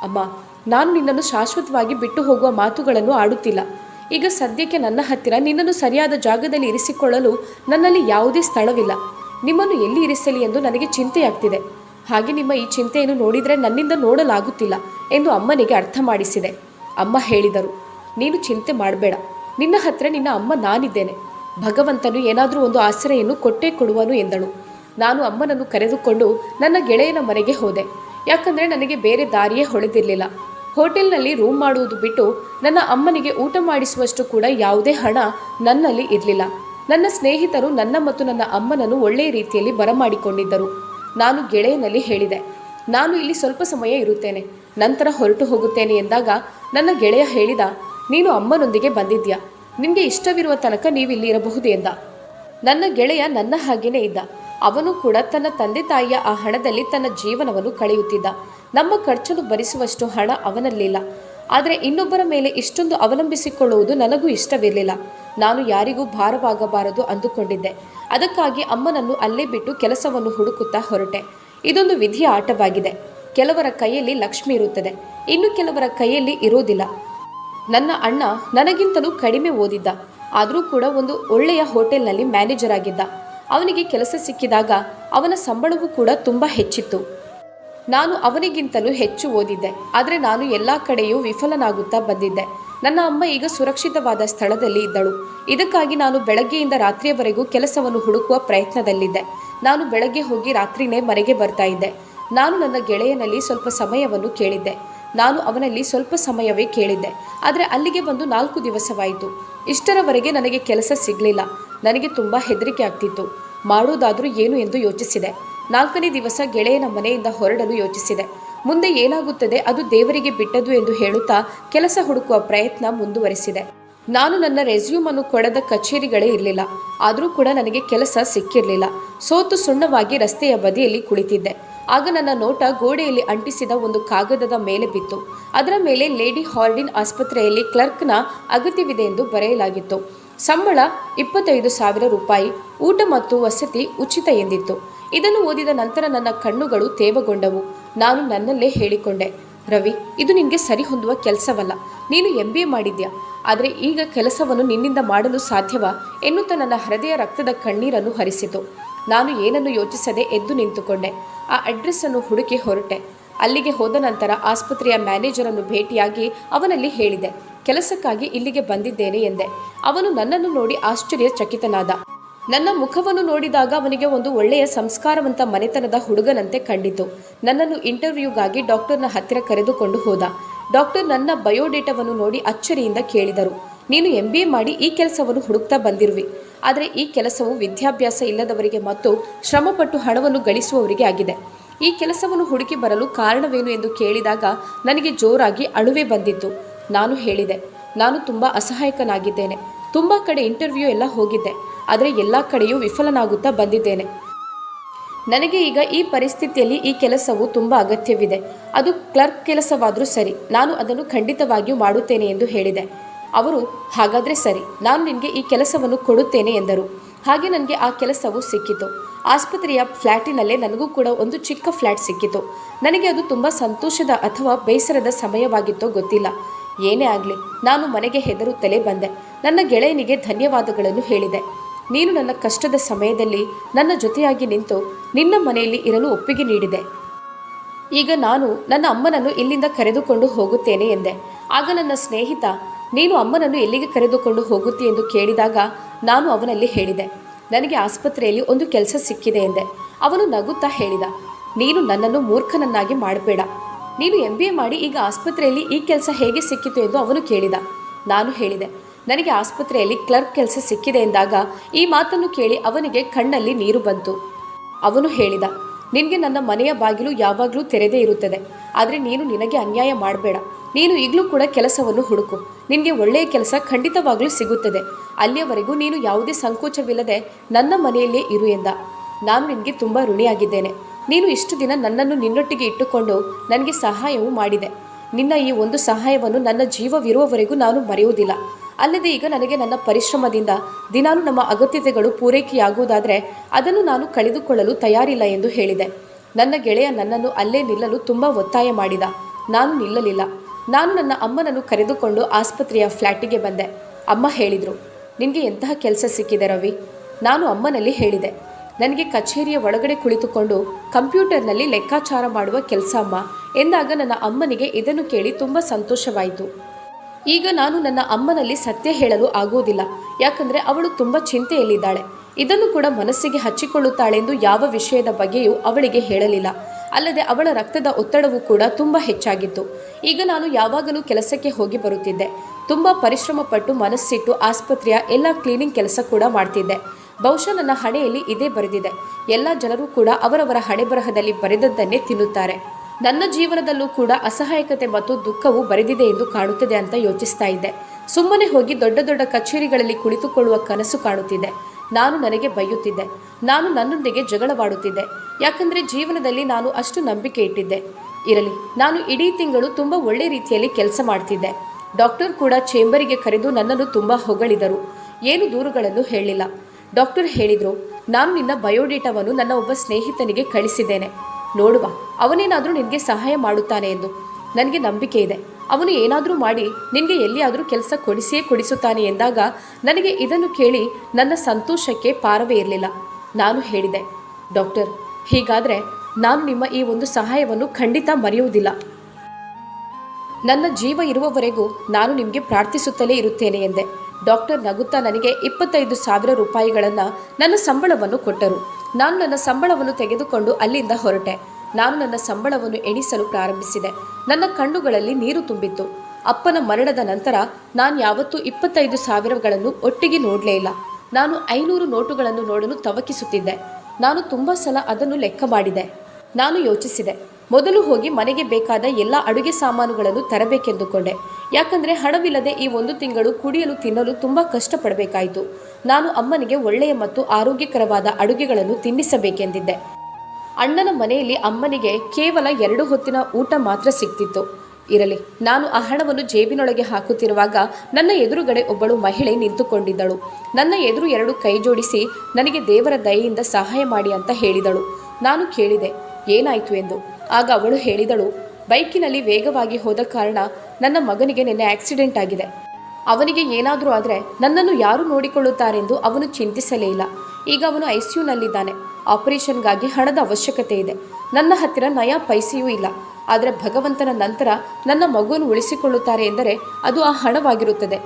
ಅಮ್ಮ ನಾನು ನಿನ್ನನ್ನು ಶಾಶ್ವತವಾಗಿ ಬಿಟ್ಟು ಹೋಗುವ ಮಾತುಗಳನ್ನು ಆಡುತ್ತಿಲ್ಲ. ಈಗ ಸದ್ಯಕ್ಕೆ ನನ್ನ ಹತ್ತಿರ ನಿನ್ನನ್ನು ಸರಿಯಾದ ಜಾಗದಲ್ಲಿ ಇರಿಸಿಕೊಳ್ಳಲು ನನ್ನಲ್ಲಿ ಯಾವುದೇ ಸ್ಥಳವಿಲ್ಲ. ನಿಮ್ಮನ್ನು ಎಲ್ಲಿ ಇರಿಸಲಿ ಎಂದು ನನಗೆ ಚಿಂತೆಯಾಗ್ತಿದೆ. ಹಾಗೆ ನಿಮ್ಮ ಈ ಚಿಂತೆಯನ್ನು ನೋಡಿದರೆ ನನ್ನಿಂದ ನೋಡಲಾಗುತ್ತಿಲ್ಲ ಎಂದು ಅಮ್ಮನಿಗೆ ಅರ್ಥ ಮಾಡಿಸಿದೆ. ಅಮ್ಮ ಹೇಳಿದರು, ನೀನು ಚಿಂತೆ ಮಾಡಬೇಡ. ನಿನ್ನ ಹತ್ರ ನಿನ್ನ ಅಮ್ಮ ನಾನಿದ್ದೇನೆ. ಭಗವಂತನು ಏನಾದರೂ ಒಂದು ಆಸರೆಯನ್ನು ಕೊಟ್ಟೇ ಕೊಡುವನು ಎಂದಳು. ನಾನು ಅಮ್ಮನನ್ನು ಕರೆದುಕೊಂಡು ನನ್ನ ಗೆಳೆಯನ ಮನೆಗೆ ಹೋದೆ. ಯಾಕಂದರೆ ನನಗೆ ಬೇರೆ ದಾರಿಯೇ ಹೊಳೆದಿರಲಿಲ್ಲ. ಹೋಟೆಲ್ನಲ್ಲಿ ರೂಮ್ ಮಾಡುವುದು ಬಿಟ್ಟು ನನ್ನ ಅಮ್ಮನಿಗೆ ಊಟ ಮಾಡಿಸುವಷ್ಟು ಕೂಡ ಯಾವುದೇ ಹಣ ನನ್ನಲ್ಲಿ ಇರಲಿಲ್ಲ. ನನ್ನ ಸ್ನೇಹಿತರು ನನ್ನ ಮತ್ತು ನನ್ನ ಅಮ್ಮನನ್ನು ಒಳ್ಳೆಯ ರೀತಿಯಲ್ಲಿ ಬರಮಾಡಿಕೊಂಡಿದ್ದರು. ನಾನು ಗೆಳೆಯನಲ್ಲಿ ಹೇಳಿದೆ, ನಾನು ಇಲ್ಲಿ ಸ್ವಲ್ಪ ಸಮಯ ಇರುತ್ತೇನೆ, ನಂತರ ಹೊರಟು ಹೋಗುತ್ತೇನೆ ಎಂದಾಗ ನನ್ನ ಗೆಳೆಯ ಹೇಳಿದ, ನೀನು ಅಮ್ಮನೊಂದಿಗೆ ಬಂದಿದ್ಯಾ? ನಿಮಗೆ ಇಷ್ಟವಿರುವ ತನಕ ನೀವು ಇಲ್ಲಿ ಇರಬಹುದು ಎಂದ. ನನ್ನ ಗೆಳೆಯ ನನ್ನ ಹಾಗೇನೇ ಇದ್ದ. ಅವನು ಕೂಡ ತನ್ನ ತಂದೆ ತಾಯಿಯ ಆ ಹಣದಲ್ಲಿ ತನ್ನ ಜೀವನವನ್ನು ಕಳೆಯುತ್ತಿದ್ದ. ನಮ್ಮ ಖರ್ಚನ್ನು ಭರಿಸುವಷ್ಟು ಹಣ ಅವನಲ್ಲಿಲ್ಲ. ಆದರೆ ಇನ್ನೊಬ್ಬರ ಮೇಲೆ ಇಷ್ಟೊಂದು ಅವಲಂಬಿಸಿಕೊಳ್ಳುವುದು ನನಗೂ ಇಷ್ಟವಿರಲಿಲ್ಲ. ನಾನು ಯಾರಿಗೂ ಭಾರವಾಗಬಾರದು ಅಂದುಕೊಂಡಿದ್ದೆ. ಅದಕ್ಕಾಗಿ ಅಮ್ಮನನ್ನು ಅಲ್ಲೇ ಬಿಟ್ಟು ಕೆಲಸವನ್ನು ಹುಡುಕುತ್ತಾ ಹೊರಟೆ. ಇದೊಂದು ವಿಧಿಯ ಆಟವಾಗಿದೆ. ಕೆಲವರ ಕೈಯಲ್ಲಿ ಲಕ್ಷ್ಮಿ ಇರುತ್ತದೆ. ಇನ್ನು ಕೆಲವರ ಕೈಯಲ್ಲಿ ಇರೋದಿಲ್ಲ ನನ್ನ ಅಣ್ಣ ನನಗಿಂತಲೂ ಕಡಿಮೆ ಓದಿದ್ದ. ಆದರೂ ಕೂಡ ಒಂದು ಒಳ್ಳೆಯ ಹೋಟೆಲ್ನಲ್ಲಿ ಮ್ಯಾನೇಜರ್ ಆಗಿದ್ದ. ಅವನಿಗೆ ಕೆಲಸ ಸಿಕ್ಕಿದಾಗ ಅವನ ಸಂಬಳವೂ ಕೂಡ ತುಂಬ ಹೆಚ್ಚಿತ್ತು. ನಾನು ಅವನಿಗಿಂತಲೂ ಹೆಚ್ಚು ಓದಿದ್ದೆ, ಆದರೆ ನಾನು ಎಲ್ಲ ಕಡೆಯೂ ವಿಫಲನಾಗುತ್ತಾ ಬಂದಿದ್ದೆ. ನನ್ನ ಅಮ್ಮ ಈಗ ಸುರಕ್ಷಿತವಾದ ಸ್ಥಳದಲ್ಲಿ ಇದ್ದಳು. ಇದಕ್ಕಾಗಿ ನಾನು ಬೆಳಗ್ಗೆಯಿಂದ ರಾತ್ರಿಯವರೆಗೂ ಕೆಲಸವನ್ನು ಹುಡುಕುವ ಪ್ರಯತ್ನದಲ್ಲಿದ್ದೆ. ನಾನು ಬೆಳಗ್ಗೆ ಹೋಗಿ ರಾತ್ರಿನೇ ಮನೆಗೆ ಬರ್ತಾ ಇದ್ದೆ. ನಾನು ನನ್ನ ಗೆಳೆಯನಲ್ಲಿ ಸ್ವಲ್ಪ ಸಮಯವನ್ನು ಕೇಳಿದ್ದೆ. ನಾನು ಅವನಲ್ಲಿ ಸ್ವಲ್ಪ ಸಮಯವೇ ಕೇಳಿದ್ದೆ. ಆದರೆ ಅಲ್ಲಿಗೆ ಬಂದು ನಾಲ್ಕು ದಿವಸವಾಯಿತು. ಇಷ್ಟರವರೆಗೆ ನನಗೆ ಕೆಲಸ ಸಿಗಲಿಲ್ಲ. ನನಗೆ ತುಂಬ ಹೆದರಿಕೆ ಆಗ್ತಿತ್ತು. ಮಾಡೋದಾದರೂ ಏನು ಎಂದು ಯೋಚಿಸಿದೆ. ನಾಲ್ಕನೇ ದಿವಸ ಗೆಳೆಯನ ಮನೆಯಿಂದ ಹೊರಡಲು ಯೋಚಿಸಿದೆ. ಮುಂದೆ ಏನಾಗುತ್ತದೆ ಅದು ದೇವರಿಗೆ ಬಿಟ್ಟದು ಎಂದು ಹೇಳುತ್ತಾ ಕೆಲಸ ಹುಡುಕುವ ಪ್ರಯತ್ನ ಮುಂದುವರಿಸಿದೆ. ನಾನು ನನ್ನ ರೆಸ್ಯೂಮ್ ಅನ್ನು ಕೊಡದ ಕಚೇರಿಗಳೇ ಇರಲಿಲ್ಲ. ಆದರೂ ಕೂಡ ನನಗೆ ಕೆಲಸ ಸಿಕ್ಕಿರಲಿಲ್ಲ. ಸೋತು ಸುಣ್ಣವಾಗಿ ರಸ್ತೆಯ ಬದಿಯಲ್ಲಿ ಕುಳಿತಿದ್ದೆ. ಆಗ ನನ್ನ ನೋಟ ಗೋಡೆಯಲ್ಲಿ ಅಂಟಿಸಿದ ಒಂದು ಕಾಗದದ ಮೇಲೆ ಬಿತ್ತು. ಅದರ ಮೇಲೆ ಲೇಡಿ ಹಾರ್ಡಿನ್ ಆಸ್ಪತ್ರೆಯಲ್ಲಿ ಕ್ಲರ್ಕ್ನ ಅಗತ್ಯವಿದೆ ಎಂದು ಬರೆಯಲಾಗಿತ್ತು. ಸಂಬಳ ಇಪ್ಪತ್ತೈದು ಸಾವಿರ ರೂಪಾಯಿ, ಊಟ ಮತ್ತು ವಸತಿ ಉಚಿತ ಎಂದಿತ್ತು. ಇದನ್ನು ಓದಿದ ನಂತರ ನನ್ನ ಕಣ್ಣುಗಳು ತೇವಗೊಂಡವು. ನಾನು ನನ್ನಲ್ಲೇ ಹೇಳಿಕೊಂಡೆ, ರವಿ, ಇದು ನಿನಗೆ ಸರಿ ಹೊಂದುವ ಕೆಲಸವಲ್ಲ. ನೀನು ಎಂ ಬಿ ಎ ಮಾಡಿದ್ಯಾ? ಆದರೆ ಈಗ ಕೆಲಸವನ್ನು ನಿನ್ನಿಂದ ಮಾಡಲು ಸಾಧ್ಯವಾ? ಎನ್ನುತ್ತಾ ನನ್ನ ಹೃದಯ ರಕ್ತದ ಕಣ್ಣೀರನ್ನು ಹರಿಸಿತು. ನಾನು ಏನನ್ನು ಯೋಚಿಸದೆ ಎದ್ದು ನಿಂತುಕೊಂಡೆ. ಆ ಅಡ್ರೆಸ್ಸನ್ನು ಹುಡುಕಿ ಹೊರಟೆ. ಅಲ್ಲಿಗೆ ಹೋದ ನಂತರ ಆಸ್ಪತ್ರೆಯ ಮ್ಯಾನೇಜರನ್ನು ಭೇಟಿಯಾಗಿ ಅವನಲ್ಲಿ ಹೇಳಿದೆ. ಕೆಲಸಕ್ಕಾಗಿ ಇಲ್ಲಿಗೆ ಬಂದಿದ್ದೇನೆ ಎಂದೆ. ಅವನು ನನ್ನನ್ನು ನೋಡಿ ಆಶ್ಚರ್ಯಚಕಿತನಾದ. ನನ್ನ ಮುಖವನ್ನು ನೋಡಿದಾಗ ಅವನಿಗೆ ಒಂದು ಒಳ್ಳೆಯ ಸಂಸ್ಕಾರವಂತ ಮನೆತನದ ಹುಡುಗನಂತೆ ಕಂಡಿತು. ನನ್ನನ್ನು ಇಂಟರ್ವ್ಯೂಗಾಗಿ ಡಾಕ್ಟರ್ನ ಹತ್ತಿರ ಕರೆದುಕೊಂಡು ಹೋದ. ಡಾಕ್ಟರ್ ನನ್ನ ಬಯೋಡೇಟಾವನ್ನು ನೋಡಿ ಅಚ್ಚರಿಯಿಂದ ಕೇಳಿದರು. ನೀನು ಎಂ ಬಿ ಎ ಮಾಡಿ ಈ ಕೆಲಸವನ್ನು ಹುಡುಕ್ತಾ ಬಂದಿರುವೆ. ಆದರೆ ಈ ಕೆಲಸವು ವಿದ್ಯಾಭ್ಯಾಸ ಇಲ್ಲದವರಿಗೆ ಮತ್ತು ಶ್ರಮಪಟ್ಟು ಹಣವನ್ನು ಗಳಿಸುವವರಿಗೆ ಆಗಿದೆ. ಈ ಕೆಲಸವನ್ನು ಹುಡುಕಿ ಬರಲು ಕಾರಣವೇನು ಎಂದು ಕೇಳಿದಾಗ ನನಗೆ ಜೋರಾಗಿ ಅಳುವೆ ಬಂದಿತ್ತು. ನಾನು ಹೇಳಿದೆ, ನಾನು ತುಂಬ ಅಸಹಾಯಕನಾಗಿದ್ದೇನೆ. ತುಂಬ ಕಡೆ ಇಂಟರ್ವ್ಯೂ ಎಲ್ಲ ಹೋಗಿದ್ದೆ. ಆದರೆ ಎಲ್ಲ ಕಡೆಯೂ ವಿಫಲನಾಗುತ್ತಾ ಬಂದಿದ್ದೇನೆ. ನನಗೆ ಈಗ ಈ ಪರಿಸ್ಥಿತಿಯಲ್ಲಿ ಈ ಕೆಲಸವು ತುಂಬ ಅಗತ್ಯವಿದೆ. ಅದು ಕ್ಲರ್ಕ್ ಕೆಲಸವಾದರೂ ಸರಿ, ನಾನು ಅದನ್ನು ಖಂಡಿತವಾಗಿಯೂ ಮಾಡುತ್ತೇನೆ ಎಂದು ಹೇಳಿದೆ. ಅವರು, ಹಾಗಾದರೆ ಸರಿ, ನಾನು ನಿನಗೆ ಈ ಕೆಲಸವನ್ನು ಕೊಡುತ್ತೇನೆ ಎಂದರು. ಹಾಗೆ ನನಗೆ ಆ ಕೆಲಸವು ಸಿಕ್ಕಿತು. ಆಸ್ಪತ್ರೆಯ ಫ್ಲ್ಯಾಟಿನಲ್ಲೇ ನನಗೂ ಕೂಡ ಒಂದು ಚಿಕ್ಕ ಫ್ಲ್ಯಾಟ್ ಸಿಕ್ಕಿತು. ನನಗೆ ಅದು ತುಂಬ ಸಂತೋಷದ ಅಥವಾ ಬೇಸರದ ಸಮಯವಾಗಿತ್ತೋ ಗೊತ್ತಿಲ್ಲ. ಏನೇ ಆಗಲಿ, ನಾನು ಮನೆಗೆ ಹೆದರುತ್ತಲೇ ಬಂದೆ. ನನ್ನ ಗೆಳೆಯನಿಗೆ ಧನ್ಯವಾದಗಳನ್ನು ಹೇಳಿದೆ. ನೀನು ನನ್ನ ಕಷ್ಟದ ಸಮಯದಲ್ಲಿ ನನ್ನ ಜೊತೆಯಾಗಿ ನಿಂತು ನಿನ್ನ ಮನೆಯಲ್ಲಿ ಇರಲು ಒಪ್ಪಿಗೆ ನೀಡಿದೆ. ಈಗ ನಾನು ನನ್ನ ಅಮ್ಮನನ್ನು ಇಲ್ಲಿಂದ ಕರೆದುಕೊಂಡು ಹೋಗುತ್ತೇನೆ ಎಂದೆ. ಆಗ ನನ್ನ ಸ್ನೇಹಿತ ನೀನು ಅಮ್ಮನನ್ನು ಎಲ್ಲಿಗೆ ಕರೆದುಕೊಂಡು ಹೋಗುತ್ತಿ ಎಂದು ಕೇಳಿದಾಗ ನಾನು ಅವನಲ್ಲಿ ಹೇಳಿದೆ, ನನಗೆ ಆಸ್ಪತ್ರೆಯಲ್ಲಿ ಒಂದು ಕೆಲಸ ಸಿಕ್ಕಿದೆ ಎಂದೆ. ಅವನು ನಗುತ್ತಾ ಹೇಳಿದ, ನೀನು ನನ್ನನ್ನು ಮೂರ್ಖನನ್ನಾಗಿ ಮಾಡಬೇಡ. ನೀನು ಎಂ ಬಿ ಎ ಮಾಡಿ ಈಗ ಆಸ್ಪತ್ರೆಯಲ್ಲಿ ಈ ಕೆಲಸ ಹೇಗೆ ಸಿಕ್ಕಿತು ಎಂದು ಅವನು ಕೇಳಿದ. ನಾನು ಹೇಳಿದೆ, ನನಗೆ ಆಸ್ಪತ್ರೆಯಲ್ಲಿ ಕ್ಲರ್ಕ್ ಕೆಲಸ ಸಿಕ್ಕಿದೆ ಎಂದಾಗ ಈ ಮಾತನ್ನು ಕೇಳಿ ಅವನಿಗೆ ಕಣ್ಣಲ್ಲಿ ನೀರು ಬಂತು. ಅವನು ಹೇಳಿದ, ನಿನಗೆ ನನ್ನ ಮನೆಯ ಬಾಗಿಲು ಯಾವಾಗಲೂ ತೆರೆದೇ ಇರುತ್ತದೆ, ಆದರೆ ನೀನು ನಿನಗೆ ಅನ್ಯಾಯ ಮಾಡಬೇಡ. ನೀನು ಈಗಲೂ ಕೂಡ ಕೆಲಸವನ್ನು ಹುಡುಕು. ನಿನಗೆ ಒಳ್ಳೆಯ ಕೆಲಸ ಖಂಡಿತವಾಗಲೂ ಸಿಗುತ್ತದೆ. ಅಲ್ಲಿಯವರೆಗೂ ನೀನು ಯಾವುದೇ ಸಂಕೋಚವಿಲ್ಲದೆ ನನ್ನ ಮನೆಯಲ್ಲೇ ಇರು ಎಂದ. ನಾನು ನಿನಗೆ ತುಂಬ ಋಣಿಯಾಗಿದ್ದೇನೆ. ನೀನು ಇಷ್ಟು ದಿನ ನನ್ನನ್ನು ನಿನ್ನೊಟ್ಟಿಗೆ ಇಟ್ಟುಕೊಂಡು ನನಗೆ ಸಹಾಯವೂ ಮಾಡಿದೆ. ನಿನ್ನ ಈ ಒಂದು ಸಹಾಯವನ್ನು ನನ್ನ ಜೀವವಿರುವವರೆಗೂ ನಾನು ಮರೆಯುವುದಿಲ್ಲ. ಅಲ್ಲದೆ ಈಗ ನನಗೆ ನನ್ನ ಪರಿಶ್ರಮದಿಂದ ದಿನಾಲು ನಮ್ಮ ಅಗತ್ಯತೆಗಳು ಪೂರೈಕೆಯಾಗುವುದಾದರೆ ಅದನ್ನು ನಾನು ಕಳೆದುಕೊಳ್ಳಲು ತಯಾರಿಲ್ಲ ಎಂದು ಹೇಳಿದೆ. ನನ್ನ ಗೆಳೆಯ ನನ್ನನ್ನು ಅಲ್ಲೇ ನಿಲ್ಲಲು ತುಂಬ ಒತ್ತಾಯ ಮಾಡಿದ. ನಾನು ನಿಲ್ಲಲಿಲ್ಲ. ನಾನು ನನ್ನ ಅಮ್ಮನನ್ನು ಕರೆದುಕೊಂಡು ಆಸ್ಪತ್ರೆಯ ಫ್ಲ್ಯಾಟಿಗೆ ಬಂದೆ. ಅಮ್ಮ ಹೇಳಿದರು, ನಿನಗೆ ಎಂತಹ ಕೆಲಸ ಸಿಕ್ಕಿದೆ ರವಿ? ನಾನು ಅಮ್ಮನಲ್ಲಿ ಹೇಳಿದೆ, ನನಗೆ ಕಚೇರಿಯ ಒಳಗಡೆ ಕುಳಿತುಕೊಂಡು ಕಂಪ್ಯೂಟರ್ನಲ್ಲಿ ಲೆಕ್ಕಾಚಾರ ಮಾಡುವ ಕೆಲಸ ಅಮ್ಮ. ಎಂದಾಗ ನನ್ನ ಅಮ್ಮನಿಗೆ ಇದನ್ನು ಕೇಳಿ ತುಂಬ ಸಂತೋಷವಾಯಿತು. ಈಗ ನಾನು ನನ್ನ ಅಮ್ಮನಲ್ಲಿ ಸತ್ಯ ಹೇಳಲು ಆಗುವುದಿಲ್ಲ, ಯಾಕಂದರೆ ಅವಳು ತುಂಬ ಚಿಂತೆಯಲ್ಲಿದ್ದಾಳೆ. ಇದನ್ನು ಕೂಡ ಮನಸ್ಸಿಗೆ ಹಚ್ಚಿಕೊಳ್ಳುತ್ತಾಳೆಂದು ಯಾವ ವಿಷಯದ ಬಗ್ಗೆಯೂ ಅವಳಿಗೆ ಹೇಳಲಿಲ್ಲ. ಅಲ್ಲದೆ ಅವಳ ರಕ್ತದ ಒತ್ತಡವೂ ಕೂಡ ತುಂಬ ಹೆಚ್ಚಾಗಿತ್ತು. ಈಗ ನಾನು ಯಾವಾಗಲೂ ಕೆಲಸಕ್ಕೆ ಹೋಗಿ ಬರುತ್ತಿದ್ದೆ. ತುಂಬ ಪರಿಶ್ರಮ ಪಟ್ಟು ಮನಸ್ಸಿಟ್ಟು ಆಸ್ಪತ್ರೆಯ ಎಲ್ಲ ಕ್ಲೀನಿಂಗ್ ಕೆಲಸ ಕೂಡ ಮಾಡ್ತಿದ್ದೆ. ಬಹುಶಃ ನನ್ನ ಹಣೆಯಲ್ಲಿ ಇದೇ ಬರೆದಿದೆ. ಎಲ್ಲ ಜನರು ಕೂಡ ಅವರವರ ಹಣೆ ಬರಹದಲ್ಲಿ ಬರೆದದ್ದನ್ನೇ ತಿನ್ನುತ್ತಾರೆ. ನನ್ನ ಜೀವನದಲ್ಲೂ ಕೂಡ ಅಸಹಾಯಕತೆ ಮತ್ತು ದುಃಖವು ಬರೆದಿದೆ ಎಂದು ಕಾಣುತ್ತದೆ ಅಂತ ಯೋಚಿಸ್ತಾ ಇದ್ದೆ. ಸುಮ್ಮನೆ ಹೋಗಿ ದೊಡ್ಡ ದೊಡ್ಡ ಕಚೇರಿಗಳಲ್ಲಿ ಕುಳಿತುಕೊಳ್ಳುವ ಕನಸು ಕಾಣುತ್ತಿದೆ. ನಾನು ನನಗೆ ಬೈಯುತ್ತಿದ್ದೆ. ನಾನು ನನ್ನೊಂದಿಗೆ ಜಗಳವಾಡುತ್ತಿದ್ದೆ. ಯಾಕಂದರೆ ಜೀವನದಲ್ಲಿ ನಾನು ಅಷ್ಟು ನಂಬಿಕೆ ಇಟ್ಟಿದ್ದೆ. ಇರಲಿ, ನಾನು ಇಡೀ ತಿಂಗಳು ತುಂಬ ಒಳ್ಳೆ ರೀತಿಯಲ್ಲಿ ಕೆಲಸ ಮಾಡ್ತಿದ್ದೆ. ಡಾಕ್ಟರ್ ಕೂಡ ಚೇಂಬರಿಗೆ ಕರೆದು ನನ್ನನ್ನು ತುಂಬ ಹೊಗಳಿದರು. ಏನು ದೂರುಗಳನ್ನು ಹೇಳಿಲ್ಲ. ಡಾಕ್ಟರ್ ಹೇಳಿದರು, ನಾನು ನಿನ್ನ ಬಯೋಡೇಟಾವನ್ನು ನನ್ನ ಒಬ್ಬ ಸ್ನೇಹಿತನಿಗೆ ಕಳಿಸಿದ್ದೇನೆ. ನೋಡುವ, ಅವನೇನಾದರೂ ನಿನಗೆ ಸಹಾಯ ಮಾಡುತ್ತಾನೆ ಎಂದು. ನನಗೆ ನಂಬಿಕೆ ಇದೆ. ಅವನು ಏನಾದರೂ ಮಾಡಿ ನಿನಗೆ ಎಲ್ಲಿಯಾದರೂ ಕೆಲಸ ಕೊಡಿಸಿಯೇ ಕೊಡಿಸುತ್ತಾನೆ ಎಂದಾಗ ನನಗೆ ಇದನ್ನು ಕೇಳಿ ನನ್ನ ಸಂತೋಷಕ್ಕೆ ಪಾರವೇ ಇರಲಿಲ್ಲ. ನಾನು ಹೇಳಿದೆ, ಡಾಕ್ಟರ್ ಹೀಗಾದರೆ ನಾನು ನಿಮ್ಮ ಈ ಒಂದು ಸಹಾಯವನ್ನು ಖಂಡಿತ ಮರೆಯುವುದಿಲ್ಲ. ನನ್ನ ಜೀವ ಇರುವವರೆಗೂ ನಾನು ನಿಮಗೆ ಪ್ರಾರ್ಥಿಸುತ್ತಲೇ ಇರುತ್ತೇನೆ ಎಂದೆ. ಡಾಕ್ಟರ್ ನಗುತ್ತಾ ನನಗೆ ಇಪ್ಪತ್ತೈದು ಸಾವಿರ ರೂಪಾಯಿಗಳನ್ನು ನನ್ನ ಸಂಬಳವನ್ನು ಕೊಟ್ಟರು. ನಾನು ನನ್ನ ಸಂಬಳವನ್ನು ತೆಗೆದುಕೊಂಡು ಅಲ್ಲಿಂದ ಹೊರಟೆ. ನಾನು ನನ್ನ ಸಂಬಳವನ್ನು ಎಣಿಸಲು ಪ್ರಾರಂಭಿಸಿದೆ. ನನ್ನ ಕಣ್ಣುಗಳಲ್ಲಿ ನೀರು ತುಂಬಿತ್ತು. ಅಪ್ಪನ ಮರಣದ ನಂತರ ನಾನು ಯಾವತ್ತೂ ಇಪ್ಪತ್ತೈದು ಸಾವಿರಗಳನ್ನು ಒಟ್ಟಿಗೆ ನೋಡಲೇ ಇಲ್ಲ. ನಾನು ಐನೂರು ನೋಟುಗಳನ್ನು ನೋಡಲು ತವಕಿಸುತ್ತಿದ್ದೆ. ನಾನು ತುಂಬ ಸಲ ಅದನ್ನು ಲೆಕ್ಕ ಮಾಡಿದೆ. ನಾನು ಯೋಚಿಸಿದೆ. ಮೊದಲು ಹೋಗಿ ಮನೆಗೆ ಬೇಕಾದ ಎಲ್ಲ ಅಡುಗೆ ಸಾಮಾನುಗಳನ್ನು ತರಬೇಕೆಂದುಕೊಂಡೆ. ಯಾಕಂದರೆ ಹಣವಿಲ್ಲದೆ ಈ ಒಂದು ತಿಂಗಳು ಕುಡಿಯಲು, ತಿನ್ನಲು ತುಂಬ ಕಷ್ಟಪಡಬೇಕಾಯಿತು. ನಾನು ಅಮ್ಮನಿಗೆ ಒಳ್ಳೆಯ ಮತ್ತು ಆರೋಗ್ಯಕರವಾದ ಅಡುಗೆಗಳನ್ನು ತಿನ್ನಿಸಬೇಕೆಂದಿದ್ದೆ ಅಣ್ಣನ ಮನೆಯಲ್ಲಿ ಅಮ್ಮನಿಗೆ ಕೇವಲ ಎರಡು ಹೊತ್ತಿನ ಊಟ ಮಾತ್ರ ಸಿಗ್ತಿತ್ತು. ಇರಲಿ, ನಾನು ಆ ಹಣವನ್ನು ಜೇಬಿನೊಳಗೆ ಹಾಕುತ್ತಿರುವಾಗ ನನ್ನ ಎದುರುಗಡೆ ಒಬ್ಬಳು ಮಹಿಳೆ ನಿಂತುಕೊಂಡಿದ್ದಳು. ನನ್ನ ಎದುರು ಎರಡು ಕೈ ಜೋಡಿಸಿ ನನಗೆ ದೇವರ ದಯೆಯಿಂದ ಸಹಾಯ ಮಾಡಿ ಅಂತ ಹೇಳಿದಳು. ನಾನು ಕೇಳಿದೆ, ಏನಾಯಿತು ಎಂದು. ಆಗ ಅವಳು ಹೇಳಿದಳು, ಬೈಕಿನಲ್ಲಿ ವೇಗವಾಗಿ ಹೋದ ಕಾರಣ ನನ್ನ ಮಗನಿಗೆ ನಿನ್ನೆ ಆಕ್ಸಿಡೆಂಟ್ ಆಗಿದೆ. ಅವನಿಗೆ ಏನಾದರೂ ಆದರೆ ನನ್ನನ್ನು ಯಾರು ನೋಡಿಕೊಳ್ಳುತ್ತಾರೆಂದು ಅವನು ಚಿಂತಿಸಲೇ ಇಲ್ಲ. ಈಗ ಅವನು ಐಸಿಯುನಲ್ಲಿದ್ದಾನೆ ಆಪರೇಷನ್ಗಾಗಿ ಹಣದ ಅವಶ್ಯಕತೆ ಇದೆ. ನನ್ನ ಹತ್ತಿರ ನಯಾ ಪೈಸೆಯೂ ಇಲ್ಲ. ಆದರೆ ಭಗವಂತನ ನಂತರ ನನ್ನ ಮಗುವನ್ನು ಉಳಿಸಿಕೊಳ್ಳುತ್ತಾರೆ ಎಂದರೆ ಅದು ಆ ಹಣವಾಗಿರುತ್ತದೆ.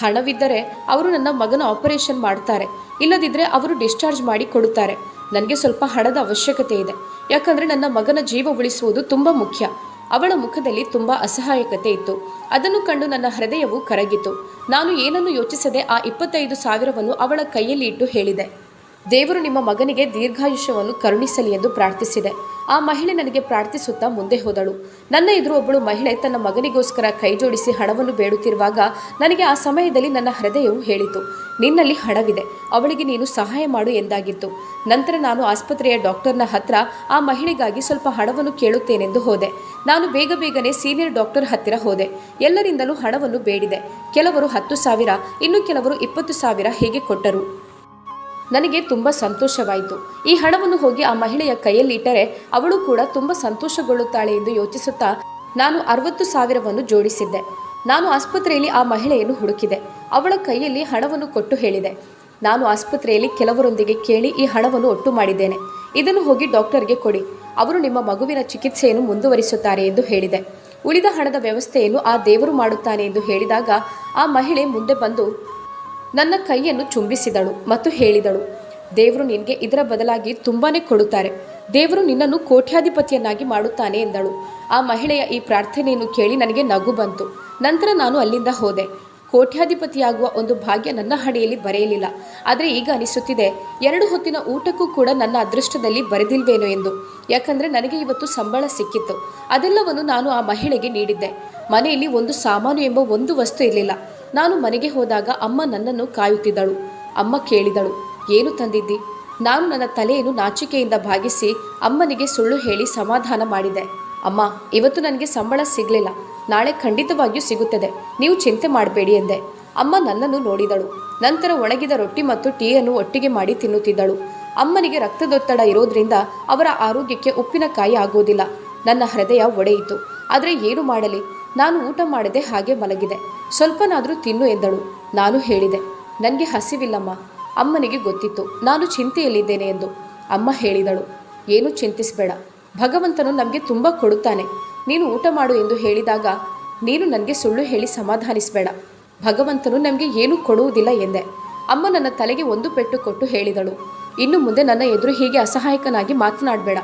ಹಣವಿದ್ದರೆ ಅವರು ನನ್ನ ಮಗನ ಆಪರೇಷನ್ ಮಾಡ್ತಾರೆ. ಇಲ್ಲದಿದ್ದರೆ ಅವರು ಡಿಸ್ಚಾರ್ಜ್ ಮಾಡಿ ಕೊಡುತ್ತಾರೆ. ನನಗೆ ಸ್ವಲ್ಪ ಹಣದ ಅವಶ್ಯಕತೆ ಇದೆ. ಯಾಕಂದರೆ ನನ್ನ ಮಗನ ಜೀವ ಉಳಿಸುವುದು ತುಂಬ ಮುಖ್ಯ. ಅವಳ ಮುಖದಲ್ಲಿ ತುಂಬ ಅಸಹಾಯಕತೆ ಇತ್ತು. ಅದನ್ನು ಕಂಡು ನನ್ನ ಹೃದಯವು ಕರಗಿತು. ನಾನು ಏನನ್ನು ಯೋಚಿಸದೆ ಆ ಇಪ್ಪತ್ತೈದು ಸಾವಿರವನ್ನು ಅವಳ ಕೈಯಲ್ಲಿ ಇಟ್ಟು ಹೇಳಿದೆ. ದೇವರು ನಿಮ್ಮ ಮಗನಿಗೆ ದೀರ್ಘಾಯುಷ್ಯವನ್ನು ಕರುಣಿಸಲಿ ಎಂದು ಪ್ರಾರ್ಥಿಸಿದೆ. ಆ ಮಹಿಳೆ ನನಗೆ ಪ್ರಾರ್ಥಿಸುತ್ತಾ ಮುಂದೆ ಹೋದಳು. ನನ್ನ ಎದುರು ಒಬ್ಬಳು ಮಹಿಳೆ ತನ್ನ ಮಗನಿಗೋಸ್ಕರ ಕೈ ಜೋಡಿಸಿ ಹಣವನ್ನು ಬೇಡುತ್ತಿರುವಾಗ ನನಗೆ ಆ ಸಮಯದಲ್ಲಿ ನನ್ನ ಹೃದಯವು ಹೇಳಿತು. ನಿನ್ನಲ್ಲಿ ಹಣವಿದೆ. ಅವಳಿಗೆ ನೀನು ಸಹಾಯ ಮಾಡು ಎಂದಾಗಿತ್ತು. ನಂತರ ನಾನು ಆಸ್ಪತ್ರೆಯ ಡಾಕ್ಟರ್ನ ಹತ್ರ ಆ ಮಹಿಳೆಗಾಗಿ ಸ್ವಲ್ಪ ಹಣವನ್ನು ಕೇಳುತ್ತೇನೆಂದು ಹೋದೆ. ನಾನು ಬೇಗ ಬೇಗನೆ ಸೀನಿಯರ್ ಡಾಕ್ಟರ್ ಹತ್ತಿರ ಹೋದೆ. ಎಲ್ಲರಿಂದಲೂ ಹಣವನ್ನು ಬೇಡಿದೆ. ಕೆಲವರು ಹತ್ತು ಸಾವಿರ, ಇನ್ನು ಕೆಲವರು ಇಪ್ಪತ್ತು ಸಾವಿರ ಹೀಗೆ ಕೊಟ್ಟರು. ನನಗೆ ತುಂಬ ಸಂತೋಷವಾಯಿತು. ಈ ಹಣವನ್ನು ಹೋಗಿ ಆ ಮಹಿಳೆಯ ಕೈಯಲ್ಲಿ ಇಟ್ಟರೆ ಅವಳು ಕೂಡ ತುಂಬ ಸಂತೋಷಗೊಳ್ಳುತ್ತಾಳೆ ಎಂದು ಯೋಚಿಸುತ್ತಾ ನಾನು ಅರವತ್ತು ಸಾವಿರವನ್ನು ಜೋಡಿಸಿದ್ದೆ. ನಾನು ಆಸ್ಪತ್ರೆಯಲ್ಲಿ ಆ ಮಹಿಳೆಯನ್ನು ಹುಡುಕಿದೆ. ಅವಳ ಕೈಯಲ್ಲಿ ಹಣವನ್ನು ಕೊಟ್ಟು ಹೇಳಿದೆ. ನಾನು ಆಸ್ಪತ್ರೆಯಲ್ಲಿ ಕೆಲವರೊಂದಿಗೆ ಕೇಳಿ ಈ ಹಣವನ್ನು ಒಟ್ಟು ಮಾಡಿದ್ದೇನೆ. ಇದನ್ನು ಹೋಗಿ ಡಾಕ್ಟರ್ಗೆ ಕೊಡಿ. ಅವರು ನಿಮ್ಮ ಮಗುವಿನ ಚಿಕಿತ್ಸೆಯನ್ನು ಮುಂದುವರಿಸುತ್ತಾರೆ ಎಂದು ಹೇಳಿದೆ. ಉಳಿದ ಹಣದ ವ್ಯವಸ್ಥೆಯನ್ನು ಆ ದೇವರು ಮಾಡುತ್ತಾನೆ ಎಂದು ಹೇಳಿದಾಗ ಆ ಮಹಿಳೆ ಮುಂದೆ ಬಂದು ನನ್ನ ಕೈಯನ್ನು ಚುಂಬಿಸಿದಳು ಮತ್ತು ಹೇಳಿದಳು, ದೇವರು ನಿನಗೆ ಇದರ ಬದಲಾಗಿ ತುಂಬಾನೇ ಕೊಡುತ್ತಾರೆ. ದೇವರು ನಿನ್ನನ್ನು ಕೋಟ್ಯಾಧಿಪತಿಯನ್ನಾಗಿ ಮಾಡುತ್ತಾನೆ ಎಂದಳು. ಆ ಮಹಿಳೆಯ ಈ ಪ್ರಾರ್ಥನೆಯನ್ನು ಕೇಳಿ ನನಗೆ ನಗು ಬಂತು. ನಂತರ ನಾನು ಅಲ್ಲಿಂದ ಹೋದೆ. ಕೋಟ್ಯಾಧಿಪತಿಯಾಗುವ ಒಂದು ಭಾಗ್ಯ ನನ್ನ ಹಣೆಯಲ್ಲಿ ಬರೆಯಲಿಲ್ಲ. ಆದರೆ ಈಗ ಅನಿಸುತ್ತಿದೆ, ಎರಡು ಹೊತ್ತಿನ ಊಟಕ್ಕೂ ಕೂಡ ನನ್ನ ಅದೃಷ್ಟದಲ್ಲಿ ಬರೆದಿಲ್ವೇನೋ ಎಂದು. ಯಾಕಂದರೆ ನನಗೆ ಇವತ್ತು ಸಂಬಳ ಸಿಕ್ಕಿತ್ತು. ಅದೆಲ್ಲವನ್ನು ನಾನು ಆ ಮಹಿಳೆಗೆ ನೀಡಿದ್ದೆ. ಮನೆಯಲ್ಲಿ ಒಂದು ಸಾಮಾನು ಎಂಬ ಒಂದು ವಸ್ತು ಇರಲಿಲ್ಲ. ನಾನು ಮನೆಗೆ ಹೋದಾಗ ಅಮ್ಮ ನನ್ನನ್ನು ಕಾಯುತ್ತಿದ್ದಳು. ಅಮ್ಮ ಕೇಳಿದಳು, ಏನು ತಂದಿದ್ದಿ? ನಾನು ನನ್ನ ತಲೆಯನ್ನು ನಾಚಿಕೆಯಿಂದ ಭಾಗಿಸಿ ಅಮ್ಮನಿಗೆ ಸುಳ್ಳು ಹೇಳಿ ಸಮಾಧಾನ ಮಾಡಿದೆ. ಅಮ್ಮ, ಇವತ್ತು ನನಗೆ ಸಂಬಳ ಸಿಗಲಿಲ್ಲ. ನಾಳೆ ಖಂಡಿತವಾಗಿಯೂ ಸಿಗುತ್ತದೆ. ನೀವು ಚಿಂತೆ ಮಾಡಬೇಡಿ ಎಂದೆ. ಅಮ್ಮ ನನ್ನನ್ನು ನೋಡಿದಳು. ನಂತರ ಒಣಗಿದ ರೊಟ್ಟಿ ಮತ್ತು ಟೀಯನ್ನು ಒಟ್ಟಿಗೆ ಮಾಡಿ ತಿನ್ನುತ್ತಿದ್ದಳು. ಅಮ್ಮನಿಗೆ ರಕ್ತದೊತ್ತಡ ಇರೋದ್ರಿಂದ ಅವರ ಆರೋಗ್ಯಕ್ಕೆ ಉಪ್ಪಿನಕಾಯಿ ಆಗೋದಿಲ್ಲ. ನನ್ನ ಹೃದಯ ಒಡೆಯಿತು. ಆದರೆ ಏನು ಮಾಡಲಿ? ನಾನು ಊಟ ಮಾಡದೆ ಹಾಗೆ ಮಲಗಿದೆ. ಸ್ವಲ್ಪನಾದರೂ ತಿನ್ನು ಎಂದಳು. ನಾನು ಹೇಳಿದೆ. ನನಗೆ ಹಸಿವಿಲ್ಲಮ್ಮ. ಅಮ್ಮನಿಗೆ ಗೊತ್ತಿತ್ತು. ನಾನು ಚಿಂತೆಯಲ್ಲಿದ್ದೇನೆ ಎಂದು. ಅಮ್ಮ ಹೇಳಿದಳು. ಏನು ಚಿಂತಿಸಬೇಡ. ಭಗವಂತನು ನಮಗೆ ತುಂಬ ಕೊಡುತ್ತಾನೆ. ನೀನು ಊಟ ಮಾಡು ಎಂದು ಹೇಳಿದಾಗ, ನೀನು ನನಗೆ ಸುಳ್ಳು ಹೇಳಿ ಸಮಾಧಾನಿಸಬೇಡ. ಭಗವಂತನು ನಮಗೆ ಏನೂ ಕೊಡುವುದಿಲ್ಲ ಎಂದೆ. ಅಮ್ಮ ನನ್ನ ತಲೆಗೆ ಒಂದು ಪೆಟ್ಟು ಕೊಟ್ಟು ಹೇಳಿದಳು. ಇನ್ನು ಮುಂದೆ ನನ್ನ ಎದುರು ಹೀಗೆ ಅಸಹಾಯಕನಾಗಿ ಮಾತನಾಡಬೇಡ.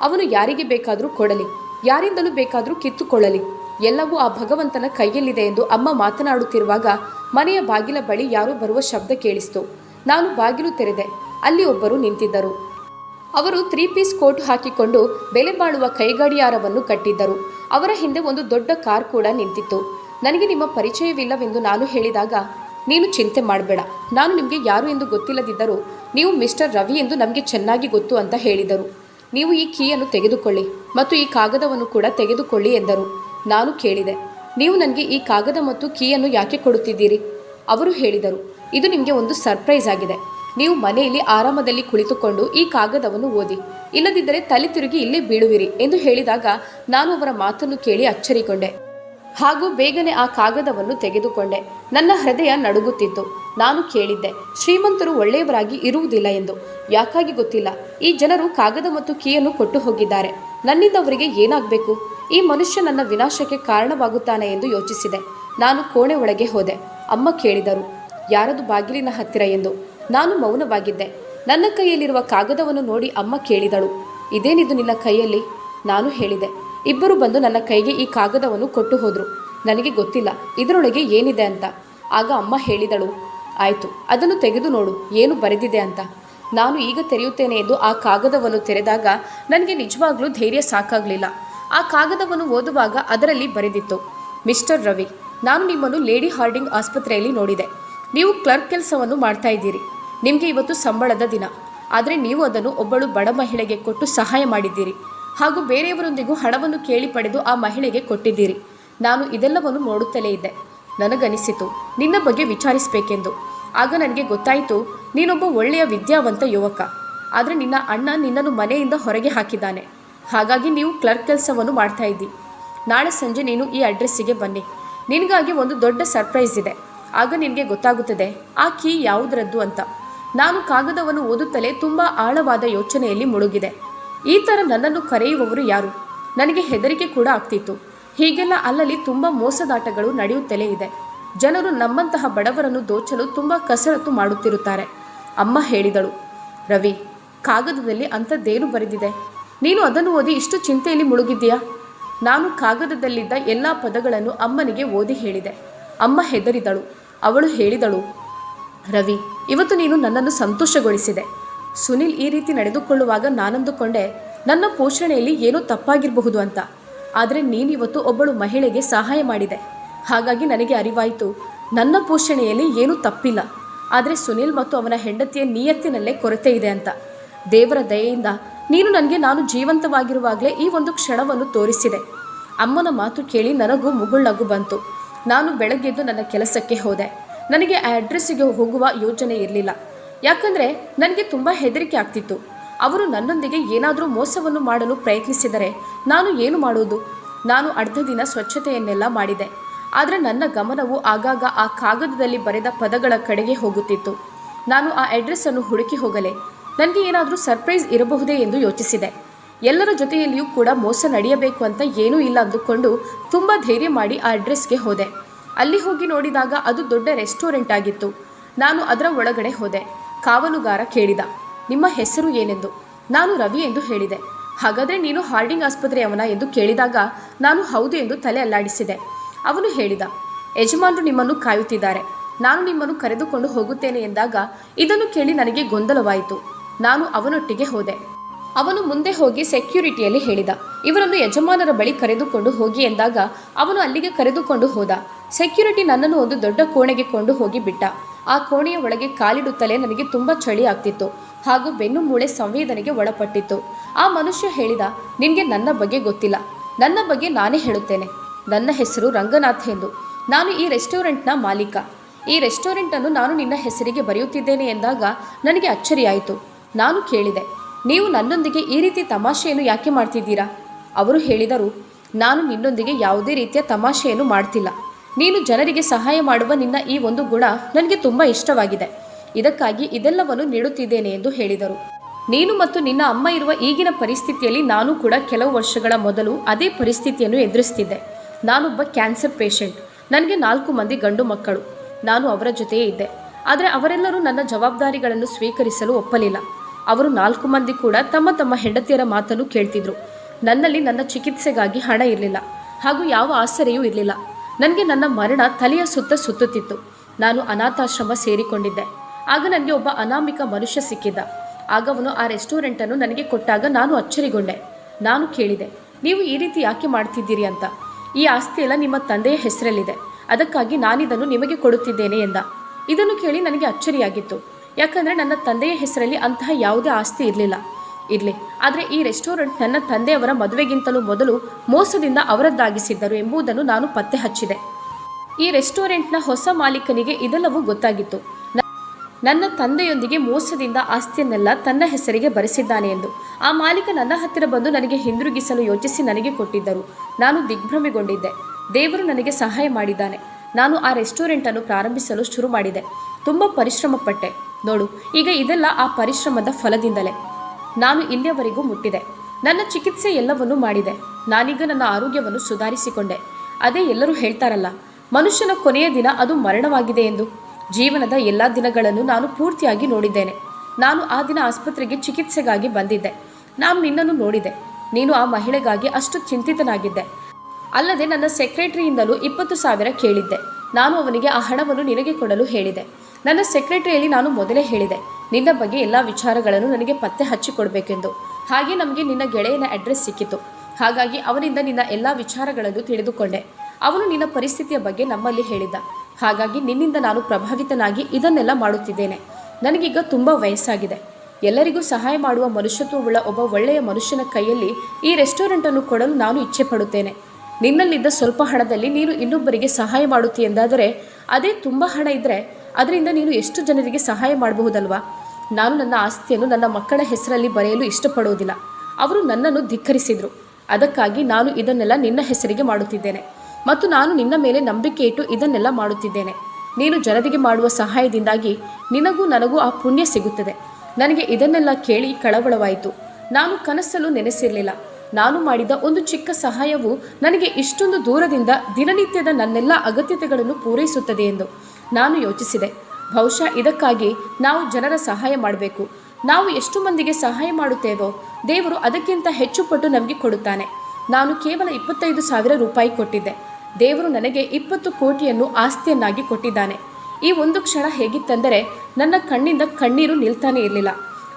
ಅವನು ಯಾರಿಗೆ ಬೇಕಾದರೂ ಕೊಡಲಿ, ಯಾರಿಂದಲೂ ಬೇಕಾದರೂ ಕಿತ್ತುಕೊಳ್ಳಲಿ. ಎಲ್ಲವೂ ಆ ಭಗವಂತನ ಕೈಯಲ್ಲಿದೆ ಎಂದು ಅಮ್ಮ ಮಾತನಾಡುತ್ತಿರುವಾಗ ಮನೆಯ ಬಾಗಿಲ ಬಳಿ ಯಾರೋ ಬರುವ ಶಬ್ದ ಕೇಳಿಸ್ತು. ನಾನು ಬಾಗಿಲು ತೆರೆದೆ. ಅಲ್ಲಿ ಒಬ್ಬರು ನಿಂತಿದ್ದರು. ಅವರು ತ್ರೀ ಪೀಸ್ ಕೋಟ್ ಹಾಕಿಕೊಂಡು ಬೆಲೆ ಬಾಳುವ ಕೈಗಡಿಯಾರವನ್ನು ಕಟ್ಟಿದ್ದರು. ಅವರ ಹಿಂದೆ ಒಂದು ದೊಡ್ಡ ಕಾರ್ ಕೂಡ ನಿಂತಿತ್ತು. ನನಗೆ ನಿಮ್ಮ ಪರಿಚಯವಿಲ್ಲವೆಂದು ನಾನು ಹೇಳಿದಾಗ, ನೀನು ಚಿಂತೆ ಮಾಡಬೇಡ. ನಾನು ನಿಮಗೆ ಯಾರು ಎಂದು ಗೊತ್ತಿಲ್ಲದಿದ್ದರೂ ನೀವು ಮಿಸ್ಟರ್ ರವಿ ಎಂದು ನಮಗೆ ಚೆನ್ನಾಗಿ ಗೊತ್ತು ಅಂತ ಹೇಳಿದರು. ನೀವು ಈ ಕೀಯನ್ನು ತೆಗೆದುಕೊಳ್ಳಿ ಮತ್ತು ಈ ಕಾಗದವನ್ನು ಕೂಡ ತೆಗೆದುಕೊಳ್ಳಿ ಎಂದರು. ನಾನು ಕೇಳಿದೆ, ನೀವು ನನಗೆ ಈ ಕಾಗದ ಮತ್ತು ಕೀಯನ್ನು ಯಾಕೆ ಕೊಡುತ್ತಿದ್ದೀರಿ? ಅವರು ಹೇಳಿದರು, ಇದು ನಿಮಗೆ ಒಂದು ಸರ್ಪ್ರೈಸ್ ಆಗಿದೆ. ನೀವು ಮನೆಯಲ್ಲಿ ಆರಾಮದಲ್ಲಿ ಕುಳಿತುಕೊಂಡು ಈ ಕಾಗದವನ್ನು ಓದಿ. ಇಲ್ಲದಿದ್ದರೆ ತಲೆ ತಿರುಗಿ ಇಲ್ಲೇ ಬೀಳುವಿರಿ ಎಂದು ಹೇಳಿದಾಗ ನಾನು ಅವರ ಮಾತನ್ನು ಕೇಳಿ ಅಚ್ಚರಿಗೊಂಡೆ ಹಾಗೂ ಬೇಗನೆ ಆ ಕಾಗದವನ್ನು ತೆಗೆದುಕೊಂಡೆ. ನನ್ನ ಹೃದಯ ನಡುಗುತ್ತಿತ್ತು. ನಾನು ಕೇಳಿದ್ದೆ, ಶ್ರೀಮಂತರು ಒಳ್ಳೆಯವರಾಗಿ ಇರುವುದಿಲ್ಲ ಎಂದು. ಯಾಕಾಗಿ ಗೊತ್ತಿಲ್ಲ? ಈ ಜನರು ಕಾಗದ ಮತ್ತು ಕೀಯನ್ನು ಕೊಟ್ಟು ಹೋಗಿದ್ದಾರೆ. ನನ್ನಿಂದ ಅವರಿಗೆ ಏನಾಗಬೇಕು? ಈ ಮನುಷ್ಯ ನನ್ನ ವಿನಾಶಕ್ಕೆ ಕಾರಣವಾಗುತ್ತಾನೆ ಎಂದು ಯೋಚಿಸಿದೆ. ನಾನು ಕೋಣೆ ಒಳಗೆ ಹೋದೆ. ಅಮ್ಮ ಕೇಳಿದರು, ಯಾರದು ಬಾಗಿಲಿನ ಹತ್ತಿರ ಎಂದು. ನಾನು ಮೌನವಾಗಿದ್ದೆ. ನನ್ನ ಕೈಯಲ್ಲಿರುವ ಕಾಗದವನ್ನು ನೋಡಿ ಅಮ್ಮ ಕೇಳಿದಳು. ಇದೇನಿದು ನಿನ್ನ ಕೈಯಲ್ಲಿ? ನಾನು ಹೇಳಿದೆ. ಇಬ್ಬರು ಬಂದು ನನ್ನ ಕೈಗೆ ಈ ಕಾಗದವನ್ನು ಕೊಟ್ಟು ಹೋದರು. ನನಗೆ ಗೊತ್ತಿಲ್ಲ, ಇದರೊಳಗೆ ಏನಿದೆ ಅಂತ. ಆಗ ಅಮ್ಮ ಹೇಳಿದಳು, ಆಯಿತು, ಅದನ್ನು ತೆಗೆದು ನೋಡು, ಏನು ಬರೆದಿದೆ ಅಂತ. ನಾನು ಈಗ ತೆರೆಯುತ್ತೇನೆ ಎಂದು ಆ ಕಾಗದವನ್ನು ತೆರೆದಾಗ ನನಗೆ ನಿಜವಾಗ್ಲೂ ಧೈರ್ಯ ಸಾಕಾಗಲಿಲ್ಲ. ಆ ಕಾಗದವನ್ನು ಓದುವಾಗ ಅದರಲ್ಲಿ ಬರೆದಿತ್ತು, ಮಿಸ್ಟರ್ ರವಿ, ನಾನು ನಿಮ್ಮನ್ನು ಲೇಡಿ ಹಾರ್ಡಿಂಗ್ ಆಸ್ಪತ್ರೆಯಲ್ಲಿ ನೋಡಿದೆ. ನೀವು ಕ್ಲರ್ಕ್ ಕೆಲಸವನ್ನು ಮಾಡ್ತಾ ಇದ್ದೀರಿ. ನಿಮಗೆ ಇವತ್ತು ಸಂಬಳದ ದಿನ. ಆದರೆ ನೀವು ಅದನ್ನು ಒಬ್ಬಳು ಬಡ ಮಹಿಳೆಗೆ ಕೊಟ್ಟು ಸಹಾಯ ಮಾಡಿದ್ದೀರಿ. ಹಾಗೂ ಬೇರೆಯವರೊಂದಿಗೂ ಹಣವನ್ನು ಕೇಳಿ ಪಡೆದು ಆ ಮಹಿಳೆಗೆ ಕೊಟ್ಟಿದ್ದೀರಿ. ನಾನು ಇದೆಲ್ಲವನ್ನು ನೋಡುತ್ತಲೇ ಇದ್ದೆ. ನನಗನಿಸಿತು, ನಿನ್ನ ಬಗ್ಗೆ ವಿಚಾರಿಸಬೇಕೆಂದು. ಆಗ ನನಗೆ ಗೊತ್ತಾಯಿತು, ನೀನೊಬ್ಬ ಒಳ್ಳೆಯ ವಿದ್ಯಾವಂತ ಯುವಕ. ಆದರೆ ನಿನ್ನ ಅಣ್ಣ ನಿನ್ನನ್ನು ಮನೆಯಿಂದ ಹೊರಗೆ ಹಾಕಿದ್ದಾನೆ. ಹಾಗಾಗಿ ನೀವು ಕ್ಲರ್ಕ್ ಕೆಲಸವನ್ನು ಮಾಡ್ತಾ ಇದ್ದಿ. ನಾಳೆ ಸಂಜೆ ನೀನು ಈ ಅಡ್ರೆಸ್ಸಿಗೆ ಬನ್ನಿ. ನಿನಗಾಗಿ ಒಂದು ದೊಡ್ಡ ಸರ್ಪ್ರೈಸ್ ಇದೆ. ಆಗ ನಿನಗೆ ಗೊತ್ತಾಗುತ್ತದೆ, ಆ ಕೀ ಯಾವುದರದ್ದು ಅಂತ. ನಾನು ಕಾಗದವನ್ನು ಓದುತ್ತಲೇ ತುಂಬ ಆಳವಾದ ಯೋಚನೆಯಲ್ಲಿ ಮುಳುಗಿದೆ. ಈ ಥರ ನನ್ನನ್ನು ಕರೆಯುವವರು ಯಾರು? ನನಗೆ ಹೆದರಿಕೆ ಕೂಡ ಆಗ್ತಿತ್ತು. ಹೀಗೆಲ್ಲ ಅಲ್ಲಲ್ಲಿ ತುಂಬ ಮೋಸದಾಟಗಳು ನಡೆಯುತ್ತಲೇ ಇದೆ. ಜನರು ನಮ್ಮಂತಹ ಬಡವರನ್ನು ದೋಚಲು ತುಂಬ ಕಸರತ್ತು ಮಾಡುತ್ತಿರುತ್ತಾರೆ. ಅಮ್ಮ ಹೇಳಿದಳು, ರವಿ, ಕಾಗದದಲ್ಲಿ ಅಂಥದ್ದೇನು ಬರೆದಿದೆ? ನೀನು ಅದನ್ನು ಓದಿ ಇಷ್ಟು ಚಿಂತೆಯಲ್ಲಿ ಮುಳುಗಿದ್ದೀಯಾ? ನಾನು ಕಾಗದದಲ್ಲಿದ್ದ ಎಲ್ಲ ಪದಗಳನ್ನು ಅಮ್ಮನಿಗೆ ಓದಿ ಹೇಳಿದೆ. ಅಮ್ಮ ಹೆದರಿದಳು, ಅವಳು ಹೇಳಿದಳು, ರವಿ ಇವತ್ತು ನೀನು ನನ್ನನ್ನು ಸಂತೋಷಗೊಳಿಸಿದೆ. ಸುನಿಲ್ ಈ ರೀತಿ ನಡೆದುಕೊಳ್ಳುವಾಗ ನಾನಂದುಕೊಂಡೆ, ನನ್ನ ಪೋಷಣೆಯಲ್ಲಿ ಏನೋ ತಪ್ಪಾಗಿರಬಹುದು ಅಂತ. ಆದರೆ ನೀನಿವತ್ತು ಒಬ್ಬಳು ಮಹಿಳೆಗೆ ಸಹಾಯ ಮಾಡಿದೆ. ಹಾಗಾಗಿ ನನಗೆ ಅರಿವಾಯಿತು, ನನ್ನ ಪೋಷಣೆಯಲ್ಲಿ ಏನೂ ತಪ್ಪಿಲ್ಲ. ಆದರೆ ಸುನಿಲ್ ಮತ್ತು ಅವನ ಹೆಂಡತಿಯ ನಿಯತ್ತಿನಲ್ಲೇ ಕೊರತೆ ಇದೆ ಅಂತ. ದೇವರ ದಯೆಯಿಂದ ನೀನು ನನಗೆ ನಾನು ಜೀವಂತವಾಗಿರುವಾಗಲೇ ಈ ಒಂದು ಕ್ಷಣವನ್ನು ತೋರಿಸಿದೆ. ಅಮ್ಮನ ಮಾತು ಕೇಳಿ ನನಗೂ ಮುಗುಳ್ನಗು ಬಂತು. ನಾನು ಬೆಳಗ್ಗೆದ್ದು ನನ್ನ ಕೆಲಸಕ್ಕೆ ಹೋದೆ. ನನಗೆ ಆ ಅಡ್ರೆಸ್ಸಿಗೆ ಹೋಗುವ ಯೋಚನೆ ಇರಲಿಲ್ಲ. ಯಾಕಂದರೆ ನನಗೆ ತುಂಬ ಹೆದರಿಕೆ ಆಗ್ತಿತ್ತು. ಅವರು ನನ್ನೊಂದಿಗೆ ಏನಾದರೂ ಮೋಸವನ್ನು ಮಾಡಲು ಪ್ರಯತ್ನಿಸಿದರೆ ನಾನು ಏನು ಮಾಡುವುದು ನಾನು ಅರ್ಧ ದಿನ ಸ್ವಚ್ಛತೆಯನ್ನೆಲ್ಲ ಮಾಡಿದೆ. ಆದರೆ ನನ್ನ ಗಮನವು ಆಗಾಗ ಆ ಕಾಗದದಲ್ಲಿ ಬರೆದ ಪದಗಳ ಕಡೆಗೆ ಹೋಗುತ್ತಿತ್ತು. ನಾನು ಆ ಅಡ್ರೆಸ್ಸನ್ನು ಹುಡುಕಿ ಹೋಗಲೆ. ನನಗೆ ಏನಾದರೂ ಸರ್ಪ್ರೈಸ್ ಇರಬಹುದೇ ಎಂದು ಯೋಚಿಸಿದೆ. ಎಲ್ಲರ ಜೊತೆಯಲ್ಲಿಯೂ ಕೂಡ ಮೋಸ ನಡೆಯಬೇಕು ಅಂತ ಏನೂ ಇಲ್ಲ ಅಂದುಕೊಂಡು ತುಂಬ ಧೈರ್ಯ ಮಾಡಿ ಆ ಅಡ್ರೆಸ್ಗೆ ಹೋದೆ. ಅಲ್ಲಿ ಹೋಗಿ ನೋಡಿದಾಗ ಅದು ದೊಡ್ಡ ರೆಸ್ಟೋರೆಂಟ್ ಆಗಿತ್ತು. ನಾನು ಅದರ ಒಳಗಡೆ ಹೋದೆ. ಕಾವಲುಗಾರ ಕೇಳಿದ, ನಿಮ್ಮ ಹೆಸರು ಏನೆಂದು? ನಾನು ರವಿ ಎಂದು ಹೇಳಿದೆ. ಹಾಗಾದರೆ ನೀನು ಹಾರ್ಡಿಂಗ್ ಆಸ್ಪತ್ರೆಯವನ ಎಂದು ಕೇಳಿದಾಗ ನಾನು ಹೌದು ಎಂದು ತಲೆ ಅಲ್ಲಾಡಿಸಿದೆ. ಅವನು ಹೇಳಿದ, ಯಜಮಾನರು ನಿಮ್ಮನ್ನು ಕಾಯುತ್ತಿದ್ದಾರೆ. ನಾನು ನಿಮ್ಮನ್ನು ಕರೆದುಕೊಂಡು ಹೋಗುತ್ತೇನೆ ಎಂದಾಗ ಇದನ್ನು ಕೇಳಿ ನನಗೆ ಗೊಂದಲವಾಯಿತು. ನಾನು ಅವನೊಟ್ಟಿಗೆ ಹೋದೆ. ಅವನು ಮುಂದೆ ಹೋಗಿ ಸೆಕ್ಯೂರಿಟಿಯಲ್ಲಿ ಹೇಳಿದ, ಇವರನ್ನು ಯಜಮಾನರ ಬಳಿ ಕರೆದುಕೊಂಡು ಹೋಗಿ ಎಂದಾಗ ಅವನು ಅಲ್ಲಿಗೆ ಕರೆದುಕೊಂಡು ಹೋದ. ಸೆಕ್ಯೂರಿಟಿ ನನ್ನನ್ನು ಒಂದು ದೊಡ್ಡ ಕೋಣೆಗೆ ಕೊಂಡು ಹೋಗಿ ಬಿಟ್ಟ. ಆ ಕೋಣೆಯ ಒಳಗೆ ಕಾಲಿಡುತ್ತಲೇ ನನಗೆ ತುಂಬ ಚಳಿ ಆಗ್ತಿತ್ತು ಹಾಗೂ ಬೆನ್ನು ಮೂಳೆ ಸಂವೇದನೆಗೆ ಒಳಪಟ್ಟಿತ್ತು. ಆ ಮನುಷ್ಯ ಹೇಳಿದ, ನಿನಗೆ ನನ್ನ ಬಗ್ಗೆ ಗೊತ್ತಿಲ್ಲ. ನನ್ನ ಬಗ್ಗೆ ನಾನೇ ಹೇಳುತ್ತೇನೆ. ನನ್ನ ಹೆಸರು ರಂಗನಾಥ್ ಎಂದು. ನಾನು ಈ ರೆಸ್ಟೋರೆಂಟ್ನ ಮಾಲೀಕ. ಈ ರೆಸ್ಟೋರೆಂಟನ್ನು ನಾನು ನಿನ್ನ ಹೆಸರಿಗೆ ಬರೆಯುತ್ತಿದ್ದೇನೆ ಎಂದಾಗ ನನಗೆ ಅಚ್ಚರಿಯಾಯಿತು. ನಾನು ಕೇಳಿದೆ ನೀವು ನನ್ನೊಂದಿಗೆ ಈ ರೀತಿ ತಮಾಷೆಯನ್ನು ಯಾಕೆ ಮಾಡ್ತಿದ್ದೀರಾ? ಅವರು ಹೇಳಿದರು, ನಾನು ನಿನ್ನೊಂದಿಗೆ ಯಾವುದೇ ರೀತಿಯ ತಮಾಷೆಯನ್ನು ಮಾಡ್ತಿಲ್ಲ. ನೀನು ಜನರಿಗೆ ಸಹಾಯ ಮಾಡುವ ನಿನ್ನ ಈ ಒಂದು ಗುಣ ನನಗೆ ತುಂಬ ಇಷ್ಟವಾಗಿದೆ. ಇದಕ್ಕಾಗಿ ಇದೆಲ್ಲವನ್ನು ನೀಡುತ್ತಿದ್ದೇನೆ ಎಂದು ಹೇಳಿದರು. ನೀನು ಮತ್ತು ನಿನ್ನ ಅಮ್ಮ ಇರುವ ಈಗಿನ ಪರಿಸ್ಥಿತಿಯಲ್ಲಿ ನಾನು ಕೂಡ ಕೆಲವು ವರ್ಷಗಳ ಮೊದಲು ಅದೇ ಪರಿಸ್ಥಿತಿಯನ್ನು ಎದುರಿಸ್ತಿದ್ದೆ. ನಾನೊಬ್ಬ ಕ್ಯಾನ್ಸರ್ ಪೇಷಂಟ್. ನನಗೆ ನಾಲ್ಕು ಮಂದಿ ಗಂಡು ಮಕ್ಕಳು. ನಾನು ಅವರ ಜೊತೆಯೇ ಇದ್ದೆ. ಆದರೆ ಅವರೆಲ್ಲರೂ ನನ್ನ ಜವಾಬ್ದಾರಿಗಳನ್ನು ಸ್ವೀಕರಿಸಲು ಒಪ್ಪಲಿಲ್ಲ. ಅವರು ನಾಲ್ಕು ಮಂದಿ ಕೂಡ ತಮ್ಮ ತಮ್ಮ ಹೆಂಡತಿಯರ ಮಾತನ್ನು ಕೇಳ್ತಿದ್ರು. ನನ್ನಲ್ಲಿ ನನ್ನ ಚಿಕಿತ್ಸೆಗಾಗಿ ಹಣ ಇರಲಿಲ್ಲ. ಹಾಗೂ ಯಾವ ಆಸರೆಯೂ ಇರಲಿಲ್ಲ. ನನಗೆ ನನ್ನ ಮರಣ ತಲೆಯ ಸುತ್ತ ಸುತ್ತುತ್ತಿತ್ತು. ನಾನು ಅನಾಥಾಶ್ರಮ ಸೇರಿಕೊಂಡಿದ್ದೆ. ಆಗ ನನಗೆ ಒಬ್ಬ ಅನಾಮಿಕ ಮನುಷ್ಯ ಸಿಕ್ಕಿದ್ದ. ಆಗ ಅವನು ಆ ರೆಸ್ಟೋರೆಂಟನ್ನು ನನಗೆ ಕೊಟ್ಟಾಗ ನಾನು ಅಚ್ಚರಿಗೊಂಡೆ. ನಾನು ಕೇಳಿದೆ, ನೀವು ಈ ರೀತಿ ಯಾಕೆ ಮಾಡ್ತಿದ್ದೀರಿ ಅಂತ. ಈ ಆಸ್ತಿ ಎಲ್ಲ ನಿಮ್ಮ ತಂದೆಯ ಹೆಸರಲ್ಲಿದೆ. ಅದಕ್ಕಾಗಿ ನಾನಿದನ್ನು ನಿಮಗೆ ಕೊಡುತ್ತಿದ್ದೇನೆ ಎಂದ. ಇದನ್ನು ಕೇಳಿ ನನಗೆ ಅಚ್ಚರಿಯಾಗಿತ್ತು. ಯಾಕಂದರೆ ನನ್ನ ತಂದೆಯ ಹೆಸರಲ್ಲಿ ಅಂತಹ ಯಾವುದೇ ಆಸ್ತಿ ಇರಲಿಲ್ಲ. ಇರಲಿ. ಆದರೆ ಈ ರೆಸ್ಟೋರೆಂಟ್ ನನ್ನ ತಂದೆಯವರ ಮದುವೆಗಿಂತಲೂ ಮೊದಲು ಮೋಸದಿಂದ ಅವರದ್ದಾಗಿಸಿದ್ದರು ಎಂಬುದನ್ನು ನಾನು ಪತ್ತೆ ಹಚ್ಚಿದೆ. ಈ ರೆಸ್ಟೋರೆಂಟ್ನ ಹೊಸ ಮಾಲೀಕನಿಗೆ ಇದೆಲ್ಲವೂ ಗೊತ್ತಾಗಿತ್ತು. ನನ್ನ ತಂದೆಯೊಂದಿಗೆ ಮೋಸದಿಂದ ಆಸ್ತಿಯನ್ನೆಲ್ಲ ತನ್ನ ಹೆಸರಿಗೆ ಬರೆಸಿದ್ದಾನೆ ಎಂದು. ಆ ಮಾಲೀಕ ನನ್ನ ಹತ್ತಿರ ಬಂದು ನನಗೆ ಹಿಂದಿರುಗಿಸಲು ಯೋಚಿಸಿ ನನಗೆ ಕೊಟ್ಟಿದ್ದರು. ನಾನು ದಿಗ್ಭ್ರಮೆಗೊಂಡಿದ್ದೆ. ದೇವರು ನನಗೆ ಸಹಾಯ ಮಾಡಿದ್ದಾನೆ. ನಾನು ಆ ರೆಸ್ಟೋರೆಂಟನ್ನು ಪ್ರಾರಂಭಿಸಲು ಶುರು ಮಾಡಿದೆ. ತುಂಬ ಪರಿಶ್ರಮ ಪಟ್ಟೆ ನೋಡು, ಈಗ ಇದೆಲ್ಲ ಆ ಪರಿಶ್ರಮದ ಫಲದಿಂದಲೇ. ನಾನು ಇಲ್ಲಿಯವರೆಗೂ ಮುಟ್ಟಿದೆ. ನನ್ನ ಚಿಕಿತ್ಸೆ ಎಲ್ಲವನ್ನೂ ಮಾಡಿದೆ. ನಾನೀಗ ನನ್ನ ಆರೋಗ್ಯವನ್ನು ಸುಧಾರಿಸಿಕೊಂಡೆ. ಅದೇ ಎಲ್ಲರೂ ಹೇಳ್ತಾರಲ್ಲ, ಮನುಷ್ಯನ ಕೊನೆಯ ದಿನ ಅದು ಮರಣವಾಗಿದೆ ಎಂದು. ಜೀವನದ ಎಲ್ಲ ದಿನಗಳನ್ನು ನಾನು ಪೂರ್ತಿಯಾಗಿ ನೋಡಿದ್ದೇನೆ. ನಾನು ಆ ದಿನ ಆಸ್ಪತ್ರೆಗೆ ಚಿಕಿತ್ಸೆಗಾಗಿ ಬಂದಿದ್ದೆ. ನಾನು ನಿನ್ನನ್ನು ನೋಡಿದೆ. ನೀನು ಆ ಮಹಿಳೆಗಾಗಿ ಅಷ್ಟು ಚಿಂತಿತನಾಗಿದ್ದೆ. ಅಲ್ಲದೆ ನನ್ನ ಸೆಕ್ರೆಟರಿಯಿಂದಲೂ ಇಪ್ಪತ್ತು ಸಾವಿರ ಕೇಳಿದ್ದೆ. ನಾನು ಅವನಿಗೆ ಆ ಹಣವನ್ನು ನಿನಗೆ ಕೊಡಲು ಹೇಳಿದೆ. ನನ್ನ ಸೆಕ್ರೆಟರಿಯಲ್ಲಿ ನಾನು ಮೊದಲೇ ಹೇಳಿದೆ. ನಿನ್ನ ಬಗ್ಗೆ ಎಲ್ಲ ವಿಚಾರಗಳನ್ನು ನನಗೆ ಪತ್ತೆ ಹಚ್ಚಿಕೊಡ್ಬೇಕೆಂದು. ಹಾಗೆ ನಮಗೆ ನಿನ್ನ ಗೆಳೆಯನ ಅಡ್ರೆಸ್ ಸಿಕ್ಕಿತು. ಹಾಗಾಗಿ ಅವನಿಂದ ನಿನ್ನ ಎಲ್ಲ ವಿಚಾರಗಳನ್ನು ತಿಳಿದುಕೊಂಡೆ. ಅವನು ನಿನ್ನ ಪರಿಸ್ಥಿತಿಯ ಬಗ್ಗೆ ನಮ್ಮಲ್ಲಿ ಹೇಳಿದ್ದ. ಹಾಗಾಗಿ ನಿನ್ನಿಂದ ನಾನು ಪ್ರಭಾವಿತನಾಗಿ ಇದನ್ನೆಲ್ಲ ಮಾಡುತ್ತಿದ್ದೇನೆ. ನನಗೀಗ ತುಂಬ ವಯಸ್ಸಾಗಿದೆ. ಎಲ್ಲರಿಗೂ ಸಹಾಯ ಮಾಡುವ ಮನುಷ್ಯತ್ವವುಳ್ಳ ಒಬ್ಬ ಒಳ್ಳೆಯ ಮನುಷ್ಯನ ಕೈಯಲ್ಲಿ ಈ ರೆಸ್ಟೋರೆಂಟನ್ನು ಕೊಡಲು ನಾನು ಇಚ್ಛೆ ಪಡುತ್ತೇನೆ ನಿನ್ನಲ್ಲಿದ್ದ ಸ್ವಲ್ಪ ಹಣದಲ್ಲಿ ನೀನು ಇನ್ನೊಬ್ಬರಿಗೆ ಸಹಾಯ ಮಾಡುತ್ತಿ ಎಂದಾದರೆ ಅದೇ ತುಂಬ ಹಣ ಇದ್ದರೆ ಅದರಿಂದ ನೀನು ಎಷ್ಟು ಜನರಿಗೆ ಸಹಾಯ ಮಾಡಬಹುದಲ್ವಾ? ನಾನು ನನ್ನ ಆಸ್ತಿಯನ್ನು ನನ್ನ ಮಕ್ಕಳ ಹೆಸರಲ್ಲಿ ಬರೆಯಲು ಇಷ್ಟಪಡುವುದಿಲ್ಲ. ಅವರು ನನ್ನನ್ನು ಧಿಕ್ಕರಿಸಿದರು. ಅದಕ್ಕಾಗಿ ನಾನು ಇದನ್ನೆಲ್ಲ ನಿನ್ನ ಹೆಸರಿಗೆ ಮಾಡುತ್ತಿದ್ದೇನೆ. ಮತ್ತು ನಾನು ನಿನ್ನ ಮೇಲೆ ನಂಬಿಕೆ ಇಟ್ಟು ಇದನ್ನೆಲ್ಲ ಮಾಡುತ್ತಿದ್ದೇನೆ. ನೀನು ಜನರಿಗೆ ಮಾಡುವ ಸಹಾಯದಿಂದಾಗಿ ನಿನಗೂ ನನಗೂ ಆ ಪುಣ್ಯ ಸಿಗುತ್ತದೆ. ನನಗೆ ಇದನ್ನೆಲ್ಲ ಕೇಳಿ ಕಳವಳವಾಯಿತು. ನಾನು ಕನಸಲ್ಲೂ ನೆನೆಸಿರಲಿಲ್ಲ. ನಾನು ಮಾಡಿದ ಒಂದು ಚಿಕ್ಕ ಸಹಾಯವು ನನಗೆ ಇಷ್ಟೊಂದು ದೂರದಿಂದ ದಿನನಿತ್ಯದ ನನ್ನೆಲ್ಲ ಅಗತ್ಯತೆಗಳನ್ನು ಪೂರೈಸುತ್ತದೆ ಎಂದು ನಾನು ಯೋಚಿಸಿದೆ. ಬಹುಶಃ ಇದಕ್ಕಾಗಿ ನಾವು ಜನರ ಸಹಾಯ ಮಾಡಬೇಕು. ನಾವು ಎಷ್ಟು ಮಂದಿಗೆ ಸಹಾಯ ಮಾಡುತ್ತೇವೋ ದೇವರು ಅದಕ್ಕಿಂತ ಹೆಚ್ಚು ಪಟ್ಟು ನಮಗೆ ಕೊಡುತ್ತಾನೆ. ನಾನು ಕೇವಲ ಇಪ್ಪತ್ತೈದು ಸಾವಿರ ರೂಪಾಯಿ ಕೊಟ್ಟಿದ್ದೆ. ದೇವರು ನನಗೆ ಇಪ್ಪತ್ತು ಕೋಟಿಯನ್ನು ಆಸ್ತಿಯನ್ನಾಗಿ ಕೊಟ್ಟಿದ್ದಾನೆ. ಈ ಒಂದು ಕ್ಷಣ ಹೇಗಿತ್ತೆಂದರೆ ನನ್ನ ಕಣ್ಣಿಂದ ಕಣ್ಣೀರು ನಿಲ್ತಾನೆ ಇರಲಿಲ್ಲ.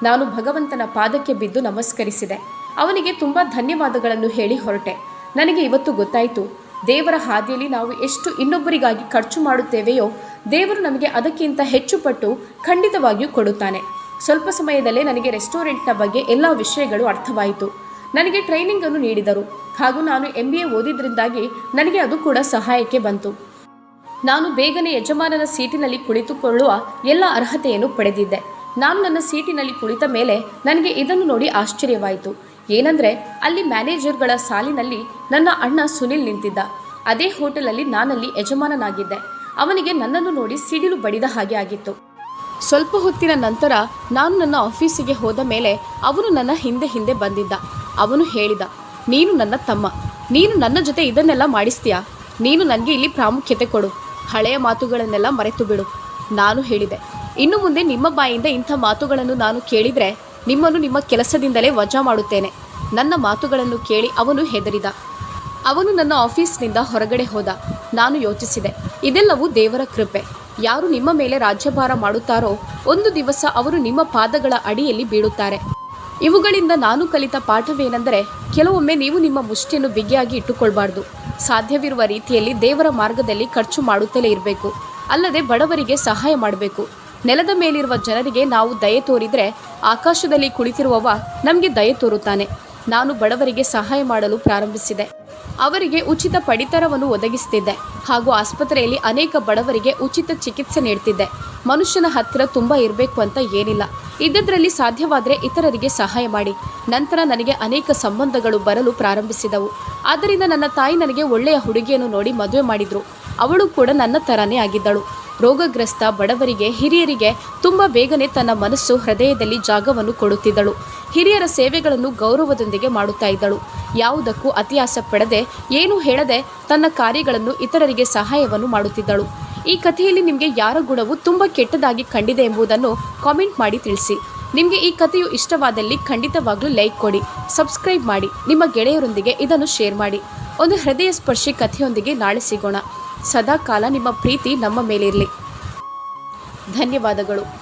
ನಾನು ಭಗವಂತನ ಪಾದಕ್ಕೆ ಬಿದ್ದು ನಮಸ್ಕರಿಸಿದೆ. ಅವನಿಗೆ ತುಂಬ ಧನ್ಯವಾದಗಳನ್ನು ಹೇಳಿ ಹೊರಟೆ. ನನಗೆ ಇವತ್ತು ಗೊತ್ತಾಯಿತು, ದೇವರ ಹಾದಿಯಲ್ಲಿ ನಾವು ಎಷ್ಟು ಇನ್ನೊಬ್ಬರಿಗಾಗಿ ಖರ್ಚು ಮಾಡುತ್ತೇವೆಯೋ, ದೇವರು ನಮಗೆ ಅದಕ್ಕಿಂತ ಹೆಚ್ಚು ಪಟ್ಟು ಖಂಡಿತವಾಗಿಯೂ ಕೊಡುತ್ತಾನೆ. ಸ್ವಲ್ಪ ಸಮಯದಲ್ಲೇ ನನಗೆ ರೆಸ್ಟೋರೆಂಟ್ನ ಬಗ್ಗೆ ಎಲ್ಲ ವಿಷಯಗಳು ಅರ್ಥವಾಯಿತು. ನನಗೆ ಟ್ರೈನಿಂಗ್ ಅನ್ನು ನೀಡಿದರು. ಹಾಗೂ ನಾನು ಎಂ ಬಿ ಎ ಓದಿದ್ರಿಂದಾಗಿ ನನಗೆ ಅದು ಕೂಡ ಸಹಾಯಕ್ಕೆ ಬಂತು. ನಾನು ಬೇಗನೆ ಯಜಮಾನನ ಸೀಟಿನಲ್ಲಿ ಕುಳಿತುಕೊಳ್ಳುವ ಎಲ್ಲ ಅರ್ಹತೆಯನ್ನು ಪಡೆದಿದ್ದೆ. ನಾನು ನನ್ನ ಸೀಟಿನಲ್ಲಿ ಕುಳಿತ ಮೇಲೆ ನನಗೆ ಇದನ್ನು ನೋಡಿ ಆಶ್ಚರ್ಯವಾಯಿತು. ಏನಂದರೆ, ಅಲ್ಲಿ ಮ್ಯಾನೇಜರ್ಗಳ ಸಾಲಿನಲ್ಲಿ ನನ್ನ ಅಣ್ಣ ಸುನಿಲ್ ನಿಂತಿದ್ದ. ಅದೇ ಹೋಟೆಲಲ್ಲಿ ನಾನಲ್ಲಿ ಯಜಮಾನನಾಗಿದ್ದೆ. ಅವನಿಗೆ ನನ್ನನ್ನು ನೋಡಿ ಸಿಡಿಲು ಬಡಿದ ಹಾಗೆ ಆಗಿತ್ತು. ಸ್ವಲ್ಪ ಹೊತ್ತಿನ ನಂತರ ನಾನು ನನ್ನ ಆಫೀಸಿಗೆ ಹೋದ ಮೇಲೆ ಅವನು ನನ್ನ ಹಿಂದೆ ಹಿಂದೆ ಬಂದಿದ್ದ. ಅವನು ಹೇಳಿದ, ನೀನು ನನ್ನ ತಮ್ಮ. ನೀನು ನನ್ನ ಜೊತೆ ಇದನ್ನೆಲ್ಲ ಮಾಡಿಸ್ತೀಯಾ? ನೀನು ನನಗೆ ಇಲ್ಲಿ ಪ್ರಾಮುಖ್ಯತೆ ಕೊಡು. ಹಳೆಯ ಮಾತುಗಳನ್ನೆಲ್ಲ ಮರೆತು ಬಿಡು ನಾನು ಹೇಳಿದೆ. ಇನ್ನು ಮುಂದೆ ನಿಮ್ಮ ಬಾಯಿಂದ ಇಂಥ ಮಾತುಗಳನ್ನು ನಾನು ಕೇಳಿದರೆ ನಿಮ್ಮನ್ನು ನಿಮ್ಮ ಕೆಲಸದಿಂದಲೇ ವಜಾ ಮಾಡುತ್ತೇನೆ. ನನ್ನ ಮಾತುಗಳನ್ನು ಕೇಳಿ ಅವನು ಹೆದರಿದ. ಅವನು ನನ್ನ ಆಫೀಸ್ನಿಂದ ಹೊರಗಡೆ ಹೋದ. ನಾನು ಯೋಚಿಸಿದೆ, ಇದೆಲ್ಲವೂ ದೇವರ ಕೃಪೆ. ಯಾರು ನಿಮ್ಮ ಮೇಲೆ ರಾಜ್ಯಭಾರ ಮಾಡುತ್ತಾರೋ, ಒಂದು ದಿವಸ ಅವರು ನಿಮ್ಮ ಪಾದಗಳ ಅಡಿಯಲ್ಲಿ ಬೀಳುತ್ತಾರೆ. ಇವುಗಳಿಂದ ನಾನು ಕಲಿತ ಪಾಠವೇನೆಂದರೆ, ಕೆಲವೊಮ್ಮೆ ನೀವು ನಿಮ್ಮ ಮುಷ್ಟಿಯನ್ನು ಬಿಗಿಯಾಗಿ ಇಟ್ಟುಕೊಳ್ಬಾರ್ದು. ಸಾಧ್ಯವಿರುವ ರೀತಿಯಲ್ಲಿ ದೇವರ ಮಾರ್ಗದಲ್ಲಿ ಖರ್ಚು ಮಾಡುತ್ತಲೇ ಇರಬೇಕು. ಅಲ್ಲದೆ ಬಡವರಿಗೆ ಸಹಾಯ ಮಾಡಬೇಕು. ನೆಲದ ಮೇಲಿರುವ ಜನರಿಗೆ ನಾವು ದಯೆ ತೋರಿದರೆ ಆಕಾಶದಲ್ಲಿ ಕುಳಿತಿರುವವ ನಮಗೆ ದಯೆ ತೋರುತ್ತಾನೆ. ನಾನು ಬಡವರಿಗೆ ಸಹಾಯ ಮಾಡಲು ಪ್ರಾರಂಭಿಸಿದೆ. ಅವರಿಗೆ ಉಚಿತ ಪಡಿತರವನ್ನು ಒದಗಿಸ್ತಿದ್ದೆ. ಹಾಗೂ ಆಸ್ಪತ್ರೆಯಲ್ಲಿ ಅನೇಕ ಬಡವರಿಗೆ ಉಚಿತ ಚಿಕಿತ್ಸೆ ನೀಡ್ತಿದ್ದೆ. ಮನುಷ್ಯನ ಹತ್ತಿರ ತುಂಬ ಇರಬೇಕು ಅಂತ ಏನಿಲ್ಲ. ಇದ್ದದ್ರಲ್ಲಿ ಸಾಧ್ಯವಾದರೆ ಇತರರಿಗೆ ಸಹಾಯ ಮಾಡಿ. ನಂತರ ನನಗೆ ಅನೇಕ ಸಂಬಂಧಗಳು ಬರಲು ಪ್ರಾರಂಭಿಸಿದವು. ಆದ್ದರಿಂದ ನನ್ನ ತಾಯಿ ನನಗೆ ಒಳ್ಳೆಯ ಹುಡುಗಿಯನ್ನು ನೋಡಿ ಮದುವೆ ಮಾಡಿದ್ರು. ಅವಳು ಕೂಡ ನನ್ನ ಥರನೇ ಆಗಿದ್ದಳು. ರೋಗಗ್ರಸ್ತ ಬಡವರಿಗೆ, ಹಿರಿಯರಿಗೆ ತುಂಬ ಬೇಗನೆ ತನ್ನ ಮನಸ್ಸು, ಹೃದಯದಲ್ಲಿ ಜಾಗವನ್ನು ಕೊಡುತ್ತಿದ್ದಳು. ಹಿರಿಯರ ಸೇವೆಗಳನ್ನು ಗೌರವದೊಂದಿಗೆ ಮಾಡುತ್ತಾ ಇದ್ದಳು. ಯಾವುದಕ್ಕೂ ಅತಿಯಾಸ ಪಡದೆ ಏನು ಹೇಳದೆ ತನ್ನ ಕಾರ್ಯಗಳನ್ನು ಇತರರಿಗೆ ಸಹಾಯವನ್ನು ಮಾಡುತ್ತಿದ್ದಳು. ಈ ಕಥೆಯಲ್ಲಿ ನಿಮಗೆ ಯಾರ ಗುಣವು ತುಂಬ ಕೆಟ್ಟದಾಗಿ ಕಂಡಿದೆ ಎಂಬುದನ್ನು ಕಾಮೆಂಟ್ ಮಾಡಿ ತಿಳಿಸಿ. ನಿಮಗೆ ಈ ಕಥೆಯು ಇಷ್ಟವಾದಲ್ಲಿ ಖಂಡಿತವಾಗ್ಲೂ ಲೈಕ್ ಕೊಡಿ, ಸಬ್ಸ್ಕ್ರೈಬ್ ಮಾಡಿ, ನಿಮ್ಮ ಗೆಳೆಯರೊಂದಿಗೆ ಇದನ್ನು ಶೇರ್ ಮಾಡಿ. ಒಂದು ಹೃದಯ ಸ್ಪರ್ಶಿ ಕಥೆಯೊಂದಿಗೆ ನಾಳೆ ಸಿಗೋಣ. ಸದಾ ಕಾಲ ನಿಮ್ಮ ಪ್ರೀತಿ ನಮ್ಮ ಮೇಲಿರಲಿ. ಧನ್ಯವಾದಗಳು.